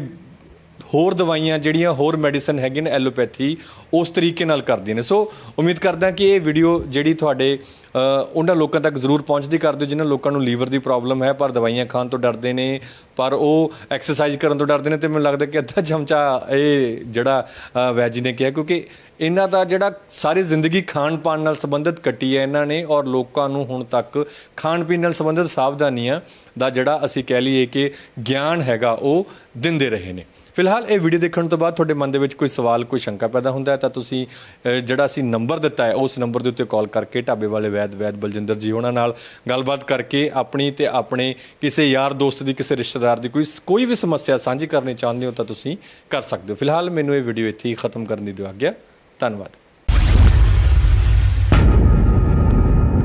ਹੋਰ ਦਵਾਈਆਂ ਜਿਹੜੀਆਂ ਹੋਰ ਮੈਡੀਸਨ ਹੈਗੇ ਨੇ ਐਲੋਪੈਥੀ ਉਸ ਤਰੀਕੇ ਨਾਲ ਕਰਦੀਆਂ ਨੇ। ਸੋ ਉਮੀਦ ਕਰਦਾ ਕਿ ਇਹ ਵੀਡੀਓ ਜਿਹੜੀ ਤੁਹਾਡੇ ਉਹਨਾਂ ਲੋਕਾਂ ਤੱਕ ਜ਼ਰੂਰ ਪਹੁੰਚਦੀ ਕਰ ਦਿਓ ਜਿਨ੍ਹਾਂ ਲੋਕਾਂ ਨੂੰ ਲੀਵਰ ਦੀ ਪ੍ਰੋਬਲਮ ਹੈ ਪਰ ਦਵਾਈਆਂ ਖਾਣ ਤੋਂ ਡਰਦੇ ਨੇ ਪਰ ਉਹ ਐਕਸਰਸਾਈਜ਼ ਕਰਨ ਤੋਂ ਡਰਦੇ ਨੇ ਤੇ ਮੈਨੂੰ ਲੱਗਦਾ ਕਿ ਅੱਧਾ ਚਮਚਾ ਇਹ ਜਿਹੜਾ ਅ, ਵੈਜੀ ਨੇ ਕਿਹਾ ਕਿਉਂਕਿ ਇਹਨਾਂ ਦਾ ਜਿਹੜਾ ਸਾਰੀ ਜ਼ਿੰਦਗੀ ਖਾਣ ਪਾਣ ਨਾਲ ਸੰਬੰਧਿਤ ਕੱਟੀ ਹੈ ਇਹਨਾਂ ਨੇ ਔਰ ਲੋਕਾਂ ਨੂੰ ਹੁਣ ਤੱਕ ਖਾਣ ਪੀਣ ਨਾਲ ਸੰਬੰਧਿਤ ਸਾਵਧਾਨੀਆਂ ਦਾ ਜਿਹੜਾ ਅਸੀਂ ਕਹਿ ਲਈਏ ਕਿ ਗਿਆਨ ਹੈਗਾ ਉਹ ਦਿੰਦੇ ਰਹੇ ਨੇ। ਫਿਲਹਾਲ ਇਹ ਵੀਡੀਓ ਦੇਖਣ ਤੋਂ ਬਾਅਦ ਤੁਹਾਡੇ ਮਨ ਦੇ ਵਿੱਚ ਕੋਈ ਸਵਾਲ, ਕੋਈ ਸ਼ੰਕਾ ਪੈਦਾ ਹੁੰਦਾ ਹੈ ਤਾਂ ਤੁਸੀਂ ਜਿਹੜਾ ਅਸੀਂ ਨੰਬਰ ਦਿੱਤਾ ਹੈ, ਉਸ ਨੰਬਰ ਦੇ ਉੱਤੇ ਕਾਲ ਕਰਕੇ ਢਾਬੇ ਵਾਲੇ ਵੈਦ ਵੈਦ ਬਲਜਿੰਦਰ ਜੀ ਉਹਨਾਂ ਨਾਲ ਗੱਲਬਾਤ ਕਰਕੇ ਆਪਣੀ ਤੇ ਆਪਣੇ ਕਿਸੇ ਯਾਰ ਦੋਸਤ ਦੀ, ਕਿਸੇ ਰਿਸ਼ਤੇਦਾਰ ਦੀ ਕੋਈ ਕੋਈ ਵੀ ਸਮੱਸਿਆ ਸਾਂਝੀ ਕਰਨੀ ਚਾਹੁੰਦੇ ਹੋ ਤਾਂ ਤੁਸੀਂ ਕਰ ਸਕਦੇ ਹੋ। ਫਿਲਹਾਲ ਮੈਨੂੰ ਇਹ ਵੀਡੀਓ ਇੱਥੇ ਹੀ ਖਤਮ ਕਰਨ ਦੀ ਦਿਓ ਆਗਿਆ। ਧੰਨਵਾਦ।